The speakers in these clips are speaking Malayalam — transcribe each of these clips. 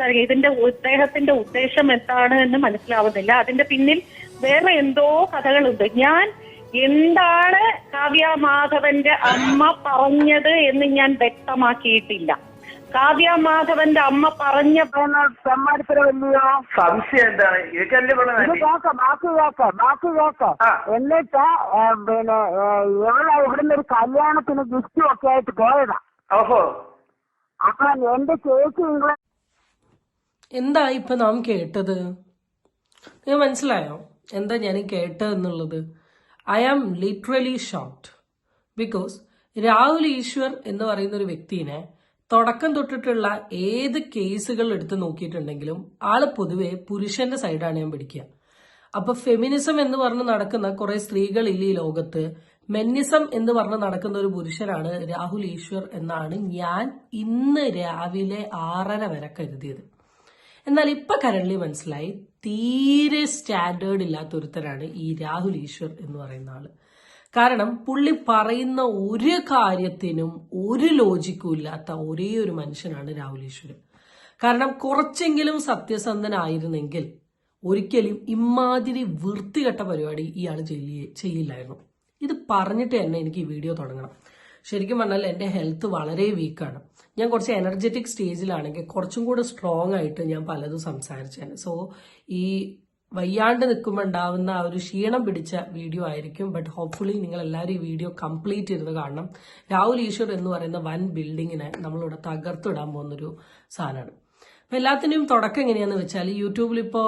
സംസാരിക്കുക ഇതിന്റെ അദ്ദേഹത്തിന്റെ ഉദ്ദേശം എന്താണ് എന്ന് മനസ്സിലാവുന്നില്ല. അതിന്റെ പിന്നിൽ വേറെ എന്തോ കഥകളുണ്ട്. ഞാൻ എന്താണ് കാവ്യ മാധവന്റെ അമ്മ പറഞ്ഞത് എന്ന് ഞാൻ വ്യക്തമാക്കിയിട്ടില്ല. കാവ്യ മാധവന്റെ അമ്മ പറഞ്ഞ സമ്മാനത്തിലല്ലയോ സംശയം എന്താണ്. എന്നിട്ട് പിന്നെ ഇവളെ ഇവിടുന്ന് ഒരു കല്യാണത്തിന് ഗിഫ്റ്റും ഒക്കെ ആയിട്ട് പോയതാ. ഓഹോ. അപ്പൊ എന്റെ ചേച്ചി ഇംഗ്ലണ്ട് എന്താ ഇപ്പൊ നാം കേട്ടത്? നിങ്ങൾ മനസ്സിലായോ? എന്താ ഞാൻ കേട്ടത് എന്നുള്ളത്? I am literally shocked because Rahul Easwar എന്ന് പറയുന്ന ഒരു വ്യക്തിനെ തുടക്കം തൊട്ടിട്ടുള്ള ഏത് കേസുകൾ എടുത്ത് നോക്കിയിട്ടുണ്ടെങ്കിലും ആൾ പൊതുവെ പുരുഷന്റെ സൈഡാണ് ഞാൻ പിടിക്കുക. അപ്പൊ ഫെമിനിസം എന്ന് പറഞ്ഞ് നടക്കുന്ന കുറെ സ്ത്രീകൾ ഇല്ല ഈ ലോകത്ത്? മെന്നിസം എന്ന് പറഞ്ഞ് നടക്കുന്ന ഒരു പുരുഷനാണ് രാഹുൽ ഈശ്വർ എന്നാണ് ഞാൻ ഇന്ന് രാവിലെ ആറര വരെ കരുതിയത്. എന്നാൽ ഇപ്പൊ കരൺലി മനസ്സിലായി തീരെ സ്റ്റാൻഡേർഡ് ഇല്ലാത്ത ഒരുത്തരാണ് ഈ രാഹുൽ ഈശ്വർ എന്ന് പറയുന്ന ആൾ. കാരണം പുള്ളി പറയുന്ന ഒരു കാര്യത്തിനും ഒരു ലോജിക്കും ഇല്ലാത്ത ഒരേ ഒരു മനുഷ്യനാണ് രാഹുൽ ഈശ്വർ. കാരണം കുറച്ചെങ്കിലും സത്യസന്ധനായിരുന്നെങ്കിൽ ഒരിക്കലും ഇമാതിരി വൃത്തികെട്ട പരിപാടി ഇയാൾ ചെയ്യില്ലായിരുന്നു. ഇത് പറഞ്ഞിട്ട് തന്നെ എനിക്ക് ഈ വീഡിയോ തുടങ്ങണം. ശരിക്കും പറഞ്ഞാൽ എന്റെ ഹെൽത്ത് വളരെ വീക്കാണ് ഞാൻ കുറച്ച് എനർജറ്റിക് സ്റ്റേജിലാണെങ്കിൽ കുറച്ചും കൂടെ സ്ട്രോങ് ആയിട്ട് ഞാൻ പലതും സംസാരിച്ചേനെ സോ ഈ വയ്യാണ്ട് നിൽക്കുമ്പോൾ ഉണ്ടാവുന്ന ആ ഒരു ക്ഷീണം പിടിച്ച വീഡിയോ ആയിരിക്കും. ബട്ട് ഹോപ്പ്ഫുള്ളി നിങ്ങൾ എല്ലാവരും ഈ വീഡിയോ കംപ്ലീറ്റ് ചെയ്ത് കാണണം. രാഹുൽ ഈശ്വർ എന്ന് പറയുന്ന വൻ ബിൽഡിങ്ങിനെ നമ്മളിവിടെ തകർത്തിടാൻ പോകുന്നൊരു സാധനമാണ്. അപ്പൊ എല്ലാത്തിന്റെയും തുടക്കം എങ്ങനെയാന്ന് വെച്ചാൽ യൂട്യൂബിൽ ഇപ്പോൾ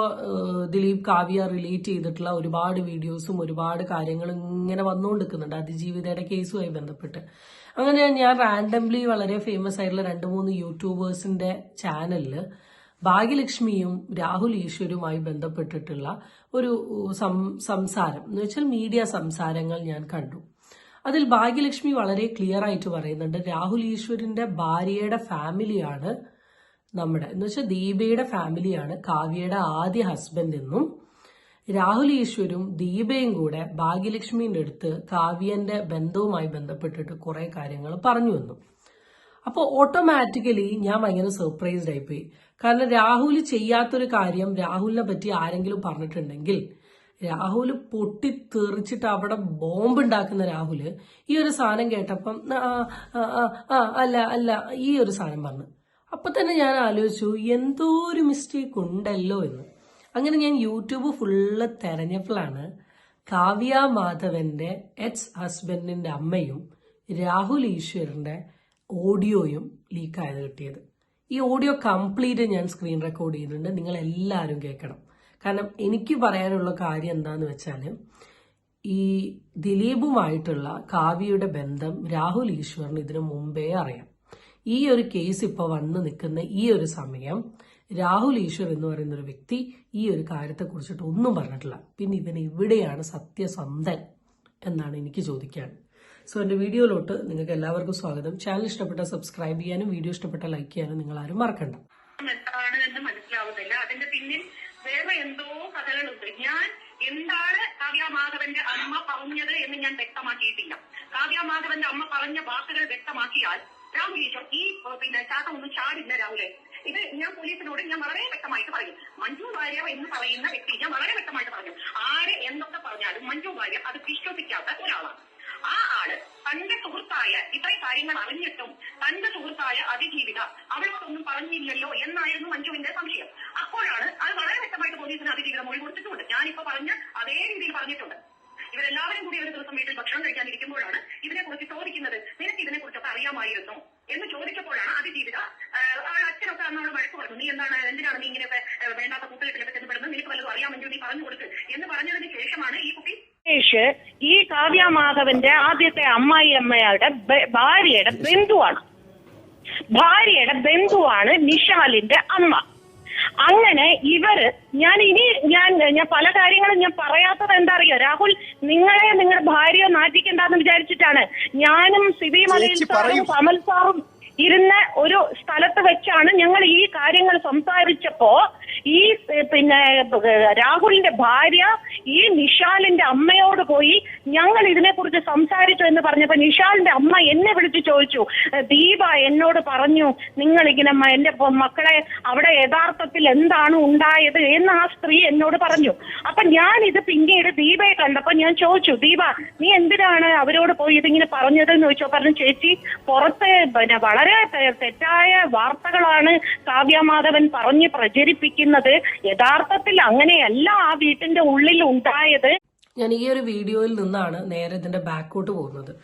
ദിലീപ് കാവ്യ റിലേറ്റ് ചെയ്തിട്ടുള്ള ഒരുപാട് വീഡിയോസും ഒരുപാട് കാര്യങ്ങളും ഇങ്ങനെ വന്നുകൊണ്ടിരിക്കുന്നുണ്ട് അതിജീവിതയുടെ കേസുമായി ബന്ധപ്പെട്ട്. അങ്ങനെ ഞാൻ റാൻഡംലി വളരെ ഫേമസ് ആയിട്ടുള്ള രണ്ട് മൂന്ന് യൂട്യൂബേഴ്സിന്റെ ചാനലിൽ ഭാഗ്യലക്ഷ്മിയും രാഹുൽ ഈശ്വരുമായി ബന്ധപ്പെട്ടിട്ടുള്ള ഒരു സംസാരം. എന്ന് വെച്ചാൽ മീഡിയ സംസാരങ്ങൾ ഞാൻ കണ്ടു. അതിൽ ഭാഗ്യലക്ഷ്മി വളരെ ക്ലിയർ ആയിട്ട് പറയുന്നുണ്ട്. രാഹുൽ ഈശ്വരിന്റെ ഭാര്യയുടെ ഫാമിലിയാണ് നമ്മുടെ എന്ന് വെച്ചാൽ ദീപയുടെ ഫാമിലിയാണ് കാവ്യയുടെ ആദ്യ ഹസ്ബൻഡ് എന്നും രാഹുൽ ഈശ്വരും ദീപയും കൂടെ ഭാഗ്യലക്ഷ്മിന്റെ അടുത്ത് കാവ്യന്റെ ബന്ധവുമായി ബന്ധപ്പെട്ടിട്ട് കുറെ കാര്യങ്ങൾ പറഞ്ഞു വന്നു അപ്പോൾ ഓട്ടോമാറ്റിക്കലി ഞാൻ ഭയങ്കര സർപ്രൈസ്ഡ് ആയിപ്പോയി കാരണം രാഹുൽ ചെയ്യാത്തൊരു കാര്യം രാഹുലിനെ പറ്റി ആരെങ്കിലും പറഞ്ഞിട്ടുണ്ടെങ്കിൽ രാഹുൽ പൊട്ടിത്തെറിച്ചിട്ട് അവിടെ ബോംബ് ഉണ്ടാക്കുന്ന രാഹുൽ ഈ ഒരു സാധനം കേട്ടപ്പം അല്ല അല്ല ഈ ഒരു സാധനം പറഞ്ഞു. അപ്പൊ തന്നെ ഞാൻ ആലോചിച്ചു എന്തോ ഒരു മിസ്റ്റേക്ക് ഉണ്ടല്ലോ എന്ന്. അങ്ങനെ ഞാൻ യൂട്യൂബ് ഫുള്ള് തെരഞ്ഞപ്പോഴാണ് കാവ്യ മാധവന്റെ എക്സ് ഹസ്ബൻഡിന്റെ അമ്മയും രാഹുൽ ഈശ്വരന്റെ ഓഡിയോയും ലീക്കായത് കിട്ടിയത്. ഈ ഓഡിയോ കംപ്ലീറ്റ് ഞാൻ സ്ക്രീൻ റെക്കോർഡ് ചെയ്തിട്ടുണ്ട്. നിങ്ങൾ എല്ലാവരും കേൾക്കണം. കാരണം എനിക്ക് പറയാനുള്ള കാര്യം എന്താന്ന് വെച്ചാൽ ഈ ദിലീപുമായിട്ടുള്ള കാവ്യയുടെ ബന്ധം രാഹുൽ ഈശ്വറിന് ഇതിനു മുമ്പേ അറിയാം. ഈ ഒരു കേസ് ഇപ്പോൾ വന്ന് നിൽക്കുന്ന ഈ ഒരു സമയം രാഹുൽ ഈശ്വർ എന്ന് പറയുന്ന ഒരു വ്യക്തി ഈ ഒരു കാര്യത്തെ കുറിച്ചിട്ട് ഒന്നും പറഞ്ഞിട്ടില്ല. പിന്നെ ഇവൻ എവിടെയാണ് സത്യസന്ധൻ എന്നാണ് എനിക്ക് ചോദിക്കാൻ സോ എന്റെ വീഡിയോയിലോട്ട് നിങ്ങൾക്ക് എല്ലാവർക്കും സ്വാഗതം. ചാനൽ ഇഷ്ടപ്പെട്ട സബ്സ്ക്രൈബ് ചെയ്യാനും വീഡിയോ ഇഷ്ടപ്പെട്ട ലൈക്ക് ചെയ്യാനും നിങ്ങൾ ആരും മറക്കണ്ട. എന്ന് മനസ്സിലാവുന്നില്ല. അതിന്റെ പിന്നിൽ വേറെ എന്തോ എന്താണ് മാധവന്റെ അമ്മ പറഞ്ഞത് എന്ന് ഞാൻ വ്യക്തമാക്കിയിട്ടില്ല. കാവ്യ മാധവന്റെ അമ്മ പറഞ്ഞ വാക്കുകൾ വ്യക്തമാക്കിയാൽ രാഹുൽ ഈശ്വർ ഈ പിന്നെ ചാട്ടം ഒന്നും ചാടില്ല രാഹുലെ. ഇത് ഞാൻ പോലീസിനോട് ഞാൻ വളരെ വ്യക്തമായിട്ട് പറയും. മഞ്ജു വാര്യർ എന്ന് പറയുന്ന വ്യക്തി ഞാൻ വളരെ വ്യക്തമായിട്ട് പറഞ്ഞു. ആര് എന്തൊക്കെ പറഞ്ഞാലും മഞ്ജു വാര്യർ അത് വിശ്വസിക്കാത്ത ഒരാളാണ്. ആ ആൾ തന്റെ സുഹൃത്തായ ഇത്രയും കാര്യങ്ങൾ അറിഞ്ഞിട്ടും തന്റെ സുഹൃത്തായ അതിജീവിത അവളോടൊന്നും പറഞ്ഞില്ലല്ലോ എന്നായിരുന്നു മഞ്ജുവിന്റെ സംശയം. അപ്പോഴാണ് അത് വളരെ വ്യക്തമായിട്ട് പോലീസിന് അതിജീവിത മൊഴി കൊടുത്തിട്ടുണ്ട് ഞാനിപ്പോ പറഞ്ഞ അതേ രീതിയിൽ പറഞ്ഞിട്ടുണ്ട്. ഇവരെല്ലാവരും കൂടി ഒരു ദിവസം വീട്ടിൽ ഭക്ഷണം കഴിക്കാൻ ഇരിക്കുമ്പോഴാണ് ഇതിനെ കുറിച്ച് ചോദിക്കുന്നത്. നിനക്ക് ഇതിനെ കുറിച്ചൊക്കെ അറിയാമായിരുന്നോ? എന്ന് ചോദിച്ചപ്പോഴാണ് അതിജീവിത അവളുടെ അച്ഛനൊക്കെ അന്നോട് വഴക്ക് പറഞ്ഞു നീ എന്താണ് എന്തിനാണ് നീ ഇങ്ങനെ വേണ്ടാത്ത കൂട്ടുകെട്ടിലൊക്കെ ചെന്നപ്പെടുന്നത് നിനക്ക് വല്ലതും അറിയാമെങ്കിൽ നീ പറഞ്ഞു കൊടുക്ക്. എന്ന് പറഞ്ഞതിന് ശേഷമാണ് ഈ കുട്ടി ഈ കാവ്യ മാധവന്റെ ആദ്യത്തെ അമ്മായി അമ്മയുടെ ഭാര്യയുടെ ബന്ധുവാണ്. ഭാര്യയുടെ ബന്ധുവാണ് നിഷാലിന്റെ അമ്മ. അങ്ങനെ ഇവർ ഞാൻ ഇനി ഞാൻ ഞാൻ പല കാര്യങ്ങളും ഞാൻ പറയാത്തത് എന്താ അറിയോ രാഹുൽ നിങ്ങളെ നിങ്ങളുടെ ഭാര്യയോ നാറ്റിക്കണ്ടെന്ന് വിചാരിച്ചിട്ടാണ് ഞാനും സിബി മലയിൽ സാറും കമൽ സാറും ഇരുന്ന ഒരു സ്ഥലത്ത് വെച്ചാണ് ഞങ്ങൾ ഈ കാര്യങ്ങൾ സംസാരിച്ചപ്പോ ഈ പിന്നെ രാഹുലിന്റെ ഭാര്യ ഈ നിഷാലിന്റെ അമ്മയോട് പോയി ഞങ്ങൾ ഇതിനെക്കുറിച്ച് സംസാരിച്ചു എന്ന് പറഞ്ഞപ്പോ നിഷാലിന്റെ അമ്മ എന്നെ വിളിച്ചു ചോദിച്ചു "ഏഹ്, ദീപ എന്നോട് പറഞ്ഞു നിങ്ങൾ ഇങ്ങനെ എന്റെ മക്കളെ അവിടെ യഥാർത്ഥത്തിൽ എന്താണ് ഉണ്ടായത്? എന്ന് ആ സ്ത്രീ എന്നോട് പറഞ്ഞു. അപ്പൊ ഞാൻ ഇത് പിന്നീട് ദീപയെ കണ്ടപ്പോ ഞാൻ ചോദിച്ചു ദീപ നീ എന്തിനാണ് അവരോട് പോയി ഇതിങ്ങനെ പറഞ്ഞത് എന്ന് ചോദിച്ചോ പറഞ്ഞു ചേച്ചി പുറത്തെ പിന്നെ വളരെ തെ- തെറ്റായ വാർത്തകളാണ് കാവ്യമാധവൻ പറഞ്ഞ് പ്രചരിപ്പിക്കുന്നത്. യഥാർത്ഥത്തിൽ അങ്ങനെയല്ല ആ വീട്ടിന്റെ ഉള്ളിൽ ഉണ്ടായത്. ഞാൻ ഈ ഒരു വീഡിയോയിൽ നിന്നാണ് നേരെ ഇതിന്റെ ബാക്കോട്ട് പോകുന്നത്.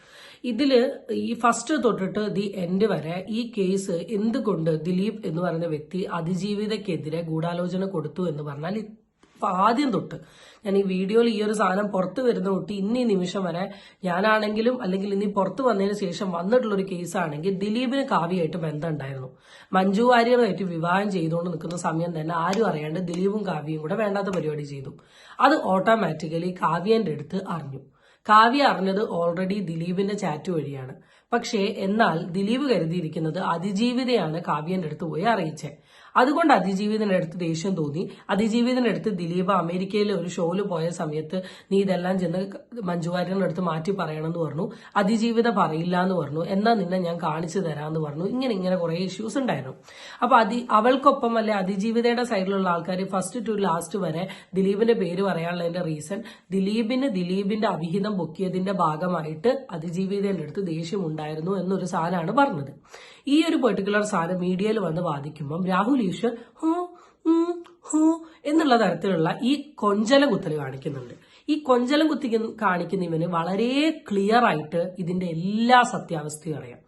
ഇതിൽ ഈ ഫസ്റ്റ് തൊട്ടിട്ട് ദി എൻഡ് വരെ ഈ കേസ് എന്തുകൊണ്ട് ദിലീപ് എന്ന് പറയുന്ന വ്യക്തി അതിജീവിതക്കെതിരെ ഗൂഢാലോചന കൊടുത്തു എന്ന് പറഞ്ഞാൽ ഇത് ആദ്യം തൊട്ട് ഞാൻ ഈ വീഡിയോയിൽ ഈ ഒരു സാധനം പുറത്തു വരുന്ന തൊട്ട് ഇന്ന് ഈ നിമിഷം വരെ ഞാനാണെങ്കിലും അല്ലെങ്കിൽ ഇനി പുറത്തു വന്നതിന് ശേഷം വന്നിട്ടുള്ള ഒരു കേസാണെങ്കിൽ ദിലീപിന് കാവ്യമായിട്ട് ബന്ധം ഉണ്ടായിരുന്നു മഞ്ജു വാര്യറുമായിട്ട് വിവാഹം ചെയ്തുകൊണ്ട് നിൽക്കുന്ന സമയം തന്നെ ആരും അറിയാണ്ട് ദിലീപും കാവ്യയും കൂടെ വേണ്ടാത്ത പരിപാടി ചെയ്തു. അത് ഓട്ടോമാറ്റിക്കലി കാവ്യന്റെ അടുത്ത് അറിഞ്ഞു. കാവ്യ അറിഞ്ഞത് ഓൾറെഡി ദിലീപിന്റെ ചാറ്റ് വഴിയാണ്. പക്ഷേ എന്നാൽ ദിലീപ് കരുതിയിരിക്കുന്നത് അതിജീവിതയാണ് കാവ്യന്റെ അടുത്ത് പോയി അറിയിച്ചേ അതുകൊണ്ട് അതിജീവിതനടുത്ത് ദേഷ്യം തോന്നി. അതിജീവിതനടുത്ത് ദിലീപ് അമേരിക്കയിലെ ഒരു ഷോയിൽ പോയ സമയത്ത് നീ ഇതെല്ലാം ചെന്ന് മഞ്ജു വാര്യരുടെ അടുത്ത് മാറ്റി പറയണമെന്ന് പറഞ്ഞു. അതിജീവിത പറയില്ല എന്ന് പറഞ്ഞു. എന്നാ നിന്നെ ഞാൻ കാണിച്ചു തരാമെന്ന് പറഞ്ഞു. ഇങ്ങനെ ഇങ്ങനെ കുറെ ഇഷ്യൂസ് ഉണ്ടായിരുന്നു. അപ്പൊ അതി അവൾക്കൊപ്പം അല്ലെ അതിജീവിതയുടെ സൈഡിലുള്ള ആൾക്കാർ ഫസ്റ്റ് ടു ലാസ്റ്റ് വരെ ദിലീപിന്റെ പേര് പറയാനുള്ളതിന്റെ റീസൺ ദിലീപിന് ദിലീപിന്റെ അവിഹിതം പൊക്കിയതിന്റെ ഭാഗമായിട്ട് അതിജീവിതയുടെ അടുത്ത് ദേഷ്യം ഉണ്ടായിരുന്നു എന്നൊരു സാധനമാണ് പറഞ്ഞത്. ഈ ഒരു പെർട്ടിക്കുലർ സാധനം മീഡിയയിൽ വന്ന് വാദിക്കുമ്പം രാഹുൽ ഈശ്വർ ഹോ ഹൂ എന്നുള്ള തരത്തിലുള്ള ഈ കൊഞ്ചല കുത്തൽ കാണിക്കുന്നുണ്ട്. ഈ കൊഞ്ചലം കുത്തി കാണിക്കുന്ന ഇവന് വളരെ ക്ലിയർ ആയിട്ട് ഇതിന്റെ എല്ലാ സത്യാവസ്ഥയും അറിയാം.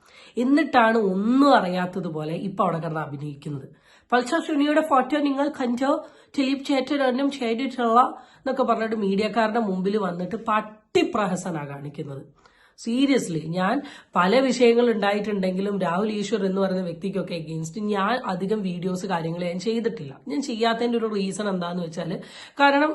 എന്നിട്ടാണ് ഒന്നും അറിയാത്തതുപോലെ ഇപ്പൊ അവിടെ കിടന്ന് അഭിനയിക്കുന്നത്. പൾസർ സുനിയുടെ ഫോട്ടോ നിങ്ങൾ കണ്ടോ? ദിലീപ് ചേട്ടനും ചെയ്തിട്ടുള്ള എന്നൊക്കെ പറഞ്ഞിട്ട് മീഡിയക്കാരുടെ മുമ്പിൽ വന്നിട്ട് പട്ടിപ്രഹസനാ കാണിക്കുന്നത്. സീരിയസ്ലി ഞാൻ പല വിഷയങ്ങൾ ഉണ്ടായിട്ടുണ്ടെങ്കിലും രാഹുൽ ഈശ്വർ എന്ന് പറയുന്ന വ്യക്തിക്കൊക്കെ എഗെയിൻസ്റ്റ് ഞാൻ അധികം വീഡിയോസ് കാര്യങ്ങൾ ഞാൻ ചെയ്തിട്ടില്ല. ഞാൻ ചെയ്യാത്തതിന്റെ ഒരു റീസൺ എന്താന്ന് വെച്ചാൽ കാരണം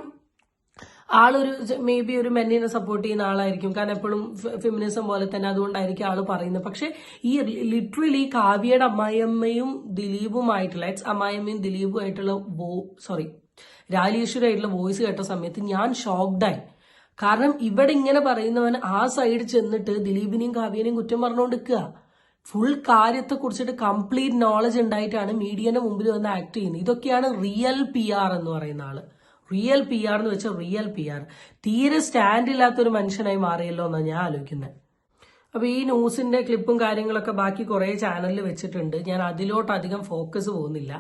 ആളൊരു മേ ബി ഒരു മെന്നിനെ സപ്പോർട്ട് ചെയ്യുന്ന ആളായിരിക്കും. കാരണം എപ്പോഴും ഫെമിനിസം പോലെ തന്നെ അതുകൊണ്ടായിരിക്കും ആൾ പറയുന്നത്. പക്ഷെ ഈ ലിറ്ററലി കാവ്യയുടെ അമ്മായിയമ്മയും ദിലീപുമായിട്ടുള്ള എക്സ് അമ്മായിയമ്മയും ദിലീപുമായിട്ടുള്ള സോറി രാലീശ്വരായിട്ടുള്ള വോയിസ് കേട്ട സമയത്ത് ഞാൻ ഷോക്ഡായി കാരണം ഇവിടെ ഇങ്ങനെ പറയുന്നവൻ ആ സൈഡ് ചെന്നിട്ട് ദിലീപിനെയും കാവ്യനെയും കുറ്റം പറഞ്ഞുകൊണ്ടിരിക്കുക ഫുൾ കാര്യത്തെ കുറിച്ചിട്ട് കംപ്ലീറ്റ് നോളജ് ഉണ്ടായിട്ടാണ് മീഡിയന്റെ മുമ്പിൽ വന്ന് ആക്ട് ചെയ്യുന്നത്. ഇതൊക്കെയാണ് റിയൽ പി ആർ എന്ന് പറയുന്ന ആൾ. റിയൽ പി ആർ എന്ന് വെച്ചാൽ റിയൽ പി ആർ തീരെ സ്റ്റാൻഡ് ഇല്ലാത്തൊരു മനുഷ്യനായി മാറിയല്ലോ എന്നാണ് ഞാൻ ആലോചിക്കുന്നത് അപ്പൊ ഈ ന്യൂസിന്റെ ക്ലിപ്പും കാര്യങ്ങളൊക്കെ ബാക്കി കുറെ ചാനലിൽ വെച്ചിട്ടുണ്ട്. ഞാൻ അതിലോട്ട് അധികം ഫോക്കസ് പോകുന്നില്ല.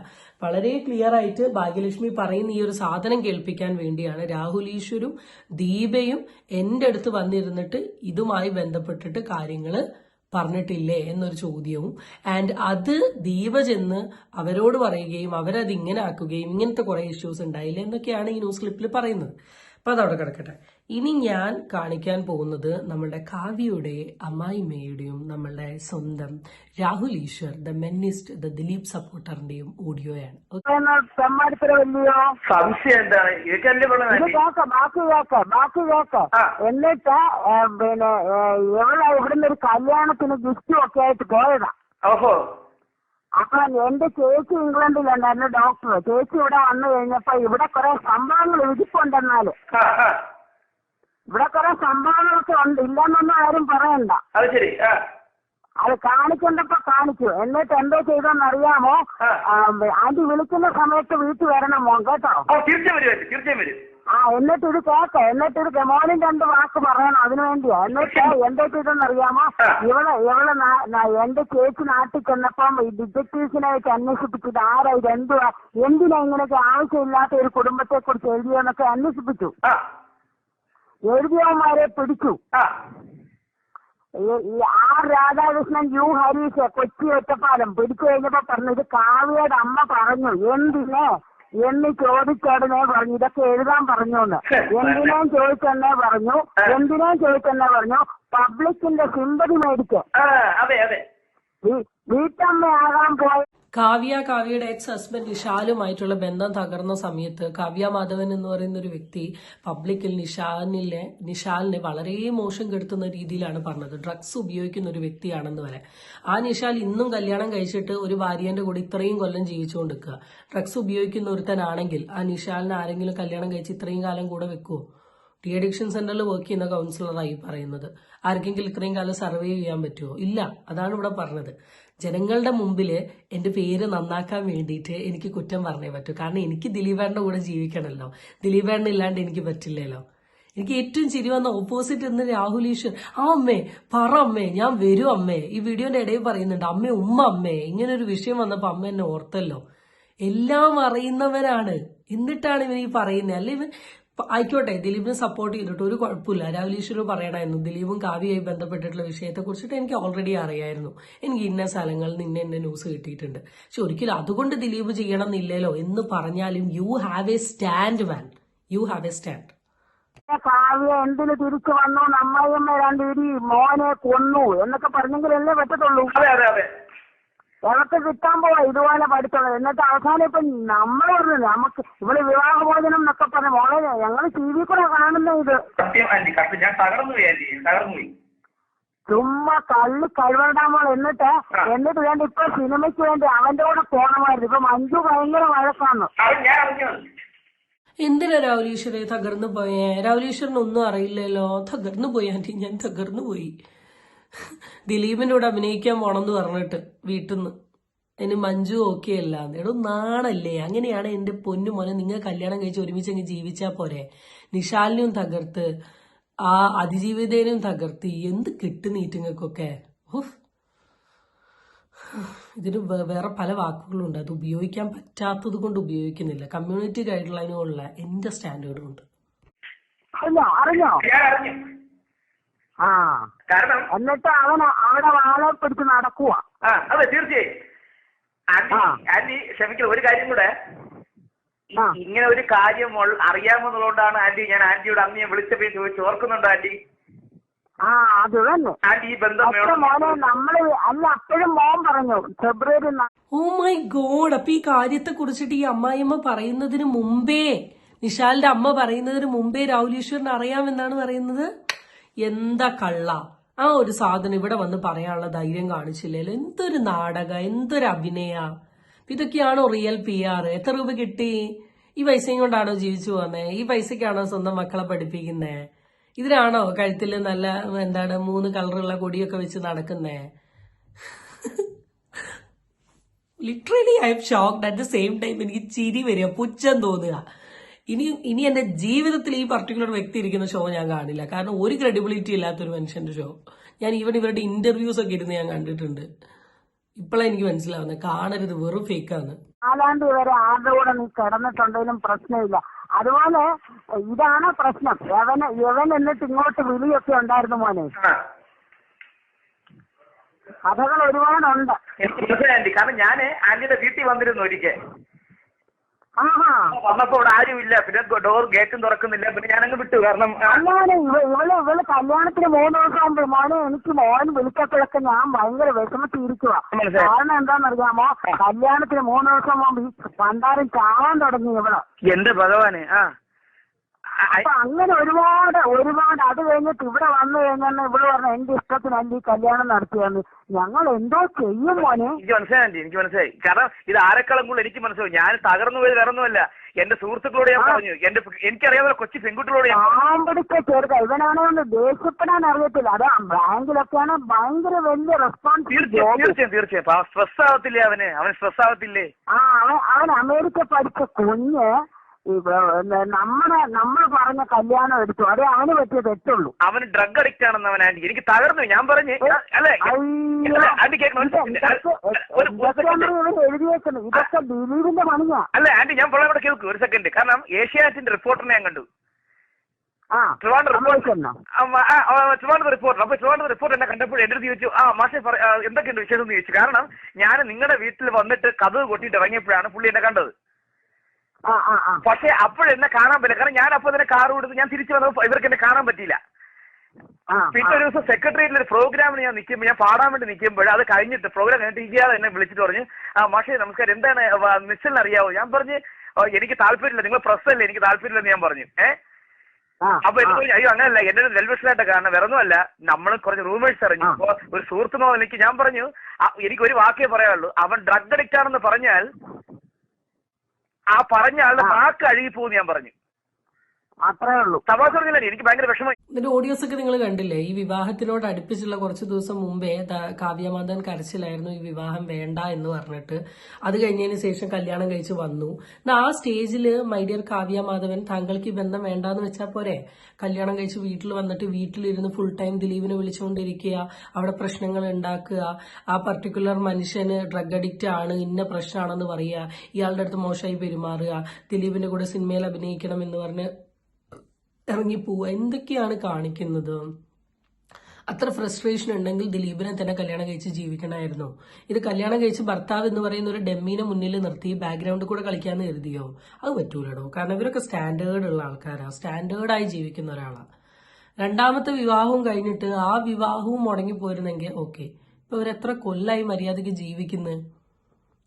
വളരെ ക്ലിയർ ആയിട്ട് ഭാഗ്യലക്ഷ്മി പറയുന്ന ഈ ഒരു സാധനം കേൾപ്പിക്കാൻ വേണ്ടിയാണ് രാഹുൽ ഈശ്വരും ദീപയും എന്റെ അടുത്ത് വന്നിരുന്നിട്ട് ഇതുമായി ബന്ധപ്പെട്ടിട്ട് കാര്യങ്ങൾ പറഞ്ഞിട്ടില്ലേ എന്നൊരു ചോദ്യവും. ആൻഡ് അത് ദീപ ചെന്ന് അവരോട് പറയുകയും അവരത് ഇങ്ങനെ ആക്കുകയും ഇങ്ങനത്തെ കുറെ ഇഷ്യൂസ് ഉണ്ടായില്ലേ എന്നൊക്കെയാണ് ഈ ന്യൂസ് ക്ലിപ്പിൽ പറയുന്നത്. അപ്പൊ അതവിടെ കിടക്കട്ടെ. ഇനി ഞാൻ കാണിക്കാൻ പോകുന്നത് നമ്മളുടെ കാവ്യയുടെ അമ്മായിമ്മയുടെയും നമ്മളുടെ സ്വന്തം Rahul Easwar the menist the Dileep സപ്പോർട്ടറിന്റെയും ഓഡിയോയാണ്. സംശയം എന്താണ്? ബാക്കി കേക്ക ബാക്കി കേക്ക. എന്നിട്ട് പിന്നെ ഇവളെ ഇവിടുന്ന് ഒരു കല്യാണത്തിന് ഗിഫ്റ്റും ഒക്കെ ആയിട്ട് പോയതാ. ഓഹോ. അപ്പൊ എന്റെ ചേച്ചി ഇംഗ്ലണ്ടിലുണ്ടായിരുന്നു ഡോക്ടർ ചേച്ചി ഇവിടെ വന്നു കഴിഞ്ഞപ്പോ ഇവിടെ കുറെ സംഭവങ്ങൾ ഇരിപ്പുണ്ടെന്നാൽ. ഇവിടെ കുറെ സംഭവങ്ങളൊക്കെ ഉണ്ട്. ഇല്ലെന്നൊന്നും ആരും പറയണ്ട. അത് കാണിക്കണ്ടപ്പോ കാണിച്ചു. എന്നിട്ട് എന്തോ ചെയ്തെന്ന് അറിയാമോ ആന്റി വിളിക്കുന്ന സമയത്ത് വീട്ടിൽ വരണം മോൻ കേട്ടോ? തീർച്ചയായും വരും തീർച്ചയായും വരും. ആ എന്നിട്ട് ഇത് കേക്ക എന്നിട്ട് ഇത് മോനും രണ്ട് വാക്ക് പറയണം അതിനു വേണ്ടിയാ. എന്നിട്ട് എന്റെ ചെയ്തെന്നറിയാമോ. ഇവളെ ഇവളെ എന്റെ ചേച്ചി നാട്ടിൽ ചെന്നപ്പം ഈ ഡിറ്റക്ടീവ്സിനായിട്ട് അന്വേഷിപ്പിച്ചത് ആരാ ഇത് എന്തുവാ? എന്തിനാ ഇങ്ങനെയൊക്കെ ആവശ്യമില്ലാത്ത ഒരു കുടുംബത്തെ കുറിച്ച് എഴുതിയെന്നൊക്കെ അന്വേഷിപ്പിച്ചു എഴുതിയവന്മാരെ പിടിച്ചു. ആർ രാധാകൃഷ്ണൻ യു ഹരീഷ് കൊച്ചി ഒറ്റപ്പാലം പിടിച്ചു കഴിഞ്ഞപ്പോ പറഞ്ഞു ഇത് കാവ്യയുടെ അമ്മ പറഞ്ഞു. എന്തിനെ? എന്ന് ചോദിച്ചോടനെ പറഞ്ഞു. ഇതൊക്കെ എഴുതാൻ പറഞ്ഞു എന്ന് എന്തിനേം ചോദിച്ചെന്നെ പറഞ്ഞു. എന്തിനാ ചോദിച്ചെന്നെ പറഞ്ഞു. പബ്ലിക്കിന്റെ സിമ്പതി മേടിച്ച് വീട്ടമ്മയാകാൻ പോയ കാവ്യ കാവ്യയുടെ എക്സ് ഹസ്ബൻഡ് നിഷാലുമായിട്ടുള്ള ബന്ധം തകർന്ന സമയത്ത് കാവ്യ മാധവൻ എന്ന് പറയുന്ന ഒരു വ്യക്തി പബ്ലിക്കിൽ നിഷാലിനെ നിഷാലിനെ വളരെ മോശം കെടുത്തുന്ന രീതിയിലാണ് പറഞ്ഞത്. ഡ്രഗ്സ് ഉപയോഗിക്കുന്ന ഒരു വ്യക്തിയാണെന്ന് വരെ. ആ നിഷാൽ ഇന്നും കല്യാണം കഴിച്ചിട്ട് ഒരു ഭാര്യന്റെ കൂടെ ഇത്രയും കൊല്ലം ജീവിച്ചുകൊണ്ടിരിക്കുക. ഡ്രഗ്സ് ഉപയോഗിക്കുന്ന ഒരുത്തനാണെങ്കിൽ ആ നിഷാലിനെ ആരെങ്കിലും കല്യാണം കഴിച്ച് ഇത്രയും കാലം കൂടെ വെക്കുവോ? ഡി അഡിക്ഷൻ സെന്ററിൽ വർക്ക് ചെയ്യുന്ന കൗൺസിലറായി പറയുന്നത്. ആർക്കെങ്കിലും ഇത്രയും കാലം സർവേ ചെയ്യാൻ പറ്റുമോ ഇല്ല. അതാണ് ഇവിടെ പറഞ്ഞത്. ജനങ്ങളുടെ മുമ്പിൽ എന്റെ പേര് നന്നാക്കാൻ വേണ്ടിയിട്ട് എനിക്ക് കുറ്റം പറഞ്ഞേ പറ്റൂ. കാരണം എനിക്ക് ദിലീപേട്ടന്റെ കൂടെ ജീവിക്കണമല്ലോ ദിലീപേറിന് ഇല്ലാണ്ട് എനിക്ക് പറ്റില്ലല്ലോ. എനിക്ക് ഏറ്റവും ചിരി വന്ന ഓപ്പോസിറ്റ് എന്ന് രാഹുൽ ഈശ്വർ ആ അമ്മേ പറ അമ്മേ ഞാൻ വരും അമ്മേ. ഈ വീഡിയോന്റെ ഇടയിൽ പറയുന്നുണ്ട് അമ്മേ ഉമ്മ അമ്മേ. ഇങ്ങനെ ഒരു വിഷയം വന്നപ്പോൾ അമ്മ എന്നെ ഓർത്തല്ലോ. എല്ലാം അറിയുന്നവരാണ്. എന്നിട്ടാണ് ഇവൻ ഈ പറയുന്നത് അല്ലെ ഇവൻ ആയിക്കോട്ടെ ദിലീപിനെ സപ്പോർട്ട് ചെയ്തിട്ട് ഒരു കുഴപ്പമില്ല. രാഹുൽ ഈശ്വർ പറയണമായിരുന്നു ദിലീപും കാവ്യയായി ബന്ധപ്പെട്ടിട്ടുള്ള വിഷയത്തെ കുറിച്ചിട്ട് എനിക്ക് ഓൾറെഡി അറിയായിരുന്നു. എനിക്ക് ഇന്ന സ്ഥലങ്ങളിൽ നിന്ന് എന്നെ ന്യൂസ് കിട്ടിയിട്ടുണ്ട്. പക്ഷെ ഒരിക്കലും അതുകൊണ്ട് ദിലീപ് ചെയ്യണം എന്നില്ലല്ലോ എന്ന് പറഞ്ഞാലും you have a stand man you have a stand Kavya എന്തിന് തിരിച്ചു വന്നു? നമ്മയമ്മ രണ്ടിരി മോനെ കൊന്നു എന്നൊക്കെ പറഞ്ഞെങ്കിലല്ലേ പറ്റത്തുള്ളൂ. അതെ അതെ അതെ. എവർക്ക് കിട്ടാൻ പോവാ ഇതുപോലെ പഠിത്തത് എന്നിട്ട് അവസാനം ഇപ്പൊ നമ്മൾ പറഞ്ഞു നമുക്ക് ഇവൾ വിവാഹമോചനം എന്നൊക്കെ പറഞ്ഞു മോളെ ഞങ്ങൾ ടി വി കൂടെ കാണുന്ന ഇത്. ഞാൻ തകർന്നു ആന്റി തകർന്നു ചുമ്മാ കള്ളി കഴിവണ്ടാ മോൾ എന്നിട്ട് എന്നിട്ട് വേണ്ടി ഇപ്പൊ സിനിമയ്ക്ക് വേണ്ടി അവന്റെ കൂടെ പോണമായിരുന്നു. ഇപ്പൊ മഞ്ജു ഭയങ്കര വഴക്കാണ് എന്തിനാ രാഹുൽ തകർന്നു പോയേ? ഒന്നും അറിയില്ലല്ലോ. തകർന്നു പോയി ആന്റി ഞാൻ തകർന്നു പോയി. ദിലീപിന്റെ കൂടെ അഭിനയിക്കാൻ പോണമെന്ന് പറഞ്ഞിട്ട് വീട്ടിൽ നിന്ന് അതിന് മഞ്ജു ഓക്കെ അല്ല. എടോ നാണല്ലേ? അങ്ങനെയാണ് എന്റെ പൊന്നു മോനെ നിങ്ങൾ കല്യാണം കഴിച്ച് ഒരുമിച്ച് അങ്ങ് ജീവിച്ചാൽ പോരെ. നിഷാലിനെയും തകർത്ത് ആ അതിജീവിതേനെയും തകർത്ത് എന്ത് കിട്ടും നീറ്റുങ്ങൾക്കൊക്കെ? ഓഹ് ഇതിന് വേറെ പല വാക്കുകളുണ്ട്. അത് ഉപയോഗിക്കാൻ പറ്റാത്തത് കൊണ്ട് ഉപയോഗിക്കുന്നില്ല. കമ്മ്യൂണിറ്റി ഗൈഡ് ലൈനുകളുള്ള എന്റെ സ്റ്റാൻഡേർഡും ഉണ്ട്. അറിഞ്ഞു? ആ. കാരണം എന്നിട്ട് അവൻ അവിടെ വാളോട്ടെടുത്ത് നടക്കുക ആ അതെ തീർച്ചയായും. ആന്റി. ആന്റി ക്ഷമിക്കണം ഒരു കാര്യം കൂടെ. ഇങ്ങനെ ഒരു കാര്യം അറിയാമെന്നുള്ളതുകൊണ്ടാണ് ആന്റി ഞാൻ ആന്റിയോട് അന്ന് ഞാൻ വിളിച്ചപ്പോ ചോദിച്ചു ഓർക്കുന്നുണ്ടോ ആന്റി? ആ അത് തന്നെ. ആന്റി ഈ ബന്ധം നമ്മൾ അല്ല അപ്പോഴും മോൻ പറഞ്ഞു ഫെബ്രുവരി ഓ മൈ ഗോഡ് അപ്പൊ ഈ കാര്യത്തെ കുറിച്ചിട്ട് ഈ അമ്മായിമ്മ പറയുന്നതിന് മുമ്പേ നിഷാലിന്റെ അമ്മ പറയുന്നതിന് മുമ്പേ രാഹുൽ അറിയാമെന്നാണ് പറയുന്നത്? എന്താ കള്ള? ആ ഒരു സാധനം ഇവിടെ വന്ന് പറയാനുള്ള ധൈര്യം കാണിച്ചില്ലല്ലോ എന്തൊരു നാടക എന്തൊരു അഭിനയ. ഇതൊക്കെയാണോ റിയൽ പി ആർ എത്ര രൂപ കിട്ടി? ഈ പൈസയും കൊണ്ടാണോ ജീവിച്ചു പോകുന്നത് ഈ പൈസക്കാണോ സ്വന്തം മക്കളെ പഠിപ്പിക്കുന്നത് ഇതിനാണോ കഴുത്തിൽ നല്ല എന്താണ് മൂന്ന് കളറുള്ള കൊടിയൊക്കെ വെച്ച് നടക്കുന്നേ? Literally I'm shocked at the same time എനിക്ക് ചിരി വരിക പുച്ഛം തോന്നുക. ഇനി ഇനി എന്റെ ജീവിതത്തിൽ ഈ പർട്ടിക്കുലർ വ്യക്തി ഇരിക്കുന്ന ഷോ ഞാൻ കാണില്ല. കാരണം ഒരു ക്രെഡിബിലിറ്റി ഇല്ലാത്തൊരു മനുഷ്യന്റെ ഷോ ഞാൻ ഈവൻ ഇവരുടെ ഇന്റർവ്യൂസ് ഒക്കെ ഇരുന്ന് ഞാൻ കണ്ടിട്ടുണ്ട്. ഇപ്പോഴാണ് എനിക്ക് മനസ്സിലാവുന്നത്. കാണരുത് വെറും ഫേക്കാണ് നാലാം ഇവരെ വരെ ആരുടെ കൂടെ നീ കിടന്നിട്ടുണ്ടെങ്കിലും പ്രശ്നമില്ല. അതുപോലെ ഇതാണ് പ്രശ്നം. യവൻ യവൻ എന്നിട്ട് ഇങ്ങോട്ട് വിളിയൊക്കെ ഉണ്ടായിരുന്നു മോനെ. കഥകൾ ഒരുപാടുണ്ട്. കാരണം ഞാൻ ആന്റിയുടെ വീട്ടിൽ വന്നിരുന്നു ഒരിക്കൽ. വന്നപ്പോ ആരുമില്ല. പിന്നെ ഡോർ ഗേറ്റും തുറക്കുന്നില്ല. പിന്നെ ഞാനങ്ങ് വിട്ടു. കാരണം അല്ലാതെ ഇവൾ ഇവൾ കല്യാണത്തിന് മൂന്ന് ദിവസം മോനെ എനിക്ക് മോൻ വിളിക്കപ്പോഴൊക്കെ ഞാൻ ഭയങ്കര വിഷമത്തിരിക്കുക. കാരണം എന്താണെന്നറിയാമോ? കല്യാണത്തിന് മൂന്ന് ദിവസം മുമ്പ് ഈ പണ്ടാരം ചാവാൻ തുടങ്ങി ഇവൾ. എന്റെ ഭഗവാനെ. ആ, അപ്പൊ അങ്ങനെ ഒരുപാട് ഒരുപാട് അത് കഴിഞ്ഞിട്ട് ഇവിടെ വന്നു കഴിഞ്ഞാൽ ഇവിടെ പറഞ്ഞ എന്റെ ഇഷ്ടത്തിനല്ല ഈ കല്യാണം നടത്തിയെന്ന് ഞങ്ങൾ എന്തോ ചെയ്യും മോനെ. എനിക്ക് മനസ്സിലായി എനിക്ക് മനസ്സിലായി. കാരണം ഇത് ആരെക്കാളും കൂടുതൽ എനിക്ക് മനസ്സിലായി. ഞാൻ തകർന്നു പോയത് വേറൊന്നുമല്ല എന്റെ സുഹൃത്തുക്കളോട് ഞാൻ പറഞ്ഞു. എന്റെ എനിക്കറിയാവുന്ന കൊച്ചു പെൺകുട്ടികളോട്. പാമ്പിടിച്ച ചെറുത ഇവനാണെ ഒന്ന് ദേഷ്യപ്പെടാൻ അറിയത്തില്ല. അത് ബാങ്കിലൊക്കെയാണ് ഭയങ്കര വലിയ റെസ്പോൺസ് തീർച്ചയായും തീർച്ചയായും തീർച്ചയായും. സ്ട്രെസ് ആവത്തില്ലേ അവന്? അവൻ സ്ട്രെസ് ആവത്തില്ലേ? ആ അവൻ അവൻ അമേരിക്ക പഠിച്ച കുഞ്ഞ് നമ്മുടെ നമ്മൾ പറഞ്ഞ കല്യാണം എടുത്തു. അതേ അവന് പറ്റിയ തെറ്റുള്ളൂ. അവന് ഡ്രഗ് അഡിക്റ്റ് ആണെന്ന് അവൻ ആന്റി എനിക്ക് തകർന്നു. ഞാൻ പറഞ്ഞു അല്ലെ. ആന്റി ഇത് ഇതൊക്കെ ദിലീപിന്റെ പണിയാ. അല്ല ആന്റി ഞാൻ വളരെ കേൾക്കൂ. ഒരു സെക്കൻഡ് കാരണം ഏഷ്യാനെറ്റിന്റെ റിപ്പോർട്ടറിനെ ഞാൻ കണ്ടു. ട്രിവാൻഡ്രം റിപ്പോർട്ടർ അപ്പൊ ട്രിവാൻഡ്രം റിപ്പോർട്ട് എന്നെ കണ്ടപ്പോൾ എന്റെ ചോദിച്ചു ആ മാഷെ എന്തൊക്കെയുണ്ട് വിശേഷം? എന്ന് ചോദിച്ചു. കാരണം ഞാൻ നിങ്ങളുടെ വീട്ടിൽ വന്നിട്ട് കഥ കൊട്ടിയിട്ട് ഇറങ്ങിയപ്പോഴാണ് പുള്ളി എന്നെ കണ്ടത്. പക്ഷെ അപ്പോഴെന്നെ കാണാൻ പറ്റില്ല. കാരണം ഞാൻ അപ്പൊ തന്നെ കാർ കൊടുത്ത് ഞാൻ തിരിച്ചു വന്നപ്പോൾ ഇവർക്ക് എന്നെ കാണാൻ പറ്റിയില്ല. പിന്നെ ഒരു ദിവസം സെക്രട്ടേറിയറ്റിൽ ഒരു പ്രോഗ്രാമിന് ഞാൻ നിൽക്കുമ്പോൾ ഞാൻ പാടാൻ വേണ്ടി നിൽക്കുമ്പോൾ അത് കഴിഞ്ഞിട്ട് പ്രോഗ്രാം കഴിഞ്ഞിട്ട് ഇയാൾ എന്നെ വിളിച്ചിട്ട് പറഞ്ഞു ആ മാഷേ നമസ്കാരം. എന്താണ് മിസ്സിലിന് അറിയാവോ? ഞാൻ പറഞ്ഞ് എനിക്ക് താല്പര്യമില്ല. നിങ്ങൾ പ്രസ് അല്ലേ എനിക്ക് താല്പര്യമില്ലെന്ന് ഞാൻ പറഞ്ഞു. ഏഹ് അപ്പൊ എനിക്ക് അയ്യോ അങ്ങനല്ല. എന്റെ ഒരു വെൽവിഷനായിട്ട് കാരണം വേറൊന്നുമല്ല നമ്മൾ കുറച്ച് റൂമേഴ്സ് അറിഞ്ഞു അപ്പൊ ഒരു സുഹൃത്തുമോ എനിക്ക് ഞാൻ പറഞ്ഞു എനിക്ക് ഒരു വാക്കേ പറയാനുള്ളൂ. അവൻ ഡ്രഗ് അഡിക്റ്റ് ആണെന്ന് പറഞ്ഞാൽ ആ പറഞ്ഞ ആളുടെ. വാക്ക് അഴുകി പോകുന്നു ഞാൻ പറഞ്ഞു അത്രേ ഉള്ളൂ. എനിക്ക് ഭയങ്കര വിഷമം. ഇതിന്റെ ഓഡിയോസ് ഒക്കെ നിങ്ങൾ കണ്ടില്ലേ? ഈ വിവാഹത്തിനോട് അടുപ്പിച്ചുള്ള കുറച്ച് ദിവസം മുമ്പേ കാവ്യമാധൻ കരച്ചിലായിരുന്നു ഈ വിവാഹം വേണ്ട എന്ന് പറഞ്ഞിട്ട്. അത് കഴിഞ്ഞതിന് ശേഷം കല്യാണം കഴിച്ച് വന്നു. ആ സ്റ്റേജിൽ മൈഡിയർ കാവ്യമാധവൻ താങ്കൾക്ക് ഈ ബന്ധം വേണ്ടാന്ന് വെച്ചാൽ പോരെ? കല്യാണം കഴിച്ച് വീട്ടിൽ വന്നിട്ട് വീട്ടിലിരുന്ന് ഫുൾ ടൈം ദിലീപിനെ വിളിച്ചുകൊണ്ടിരിക്കുക അവിടെ പ്രശ്നങ്ങൾ ഉണ്ടാക്കുക ആ പർട്ടിക്കുലർ മനുഷ്യന് ഡ്രഗ് അഡിക്റ്റ് ആണ് ഇന്ന പ്രശ്നമാണെന്ന് പറയുക ഇയാളുടെ അടുത്ത് മോശമായി പെരുമാറുക ദിലീപിന്റെ കൂടെ സിനിമയിൽ അഭിനയിക്കണം എന്ന് പറഞ്ഞ് ഇറങ്ങിപ്പോവുക എന്തൊക്കെയാണ് കാണിക്കുന്നത്? അത്ര ഫ്രസ്ട്രേഷൻ ഉണ്ടെങ്കിൽ ദിലീപിനെ തന്നെ കല്യാണം കഴിച്ച് ജീവിക്കണമായിരുന്നു. ഇത് കല്യാണം കഴിച്ച് ഭർത്താവ് എന്ന് പറയുന്ന ഒരു ഡെമ്മീനെ മുന്നിൽ നിർത്തി ബാക്ക്ഗ്രൗണ്ടിൽ കൂടെ കളിക്കാന്ന് കരുതിയോ? അത് പറ്റൂലടോ. കാരണം ഇവരൊക്കെ സ്റ്റാൻഡേർഡ് ഉള്ള ആൾക്കാരാണ് സ്റ്റാൻഡേർഡായി ജീവിക്കുന്ന ഒരാളാണ് രണ്ടാമത്തെ വിവാഹവും കഴിഞ്ഞിട്ട് ആ വിവാഹവും മുടങ്ങി മുടങ്ങിപ്പോയിരുന്നെങ്കിൽ ഓക്കെ ഇപ്പൊ ഇവരെത്ര കൊല്ലായി മര്യാദയ്ക്ക് ജീവിക്കുന്നത്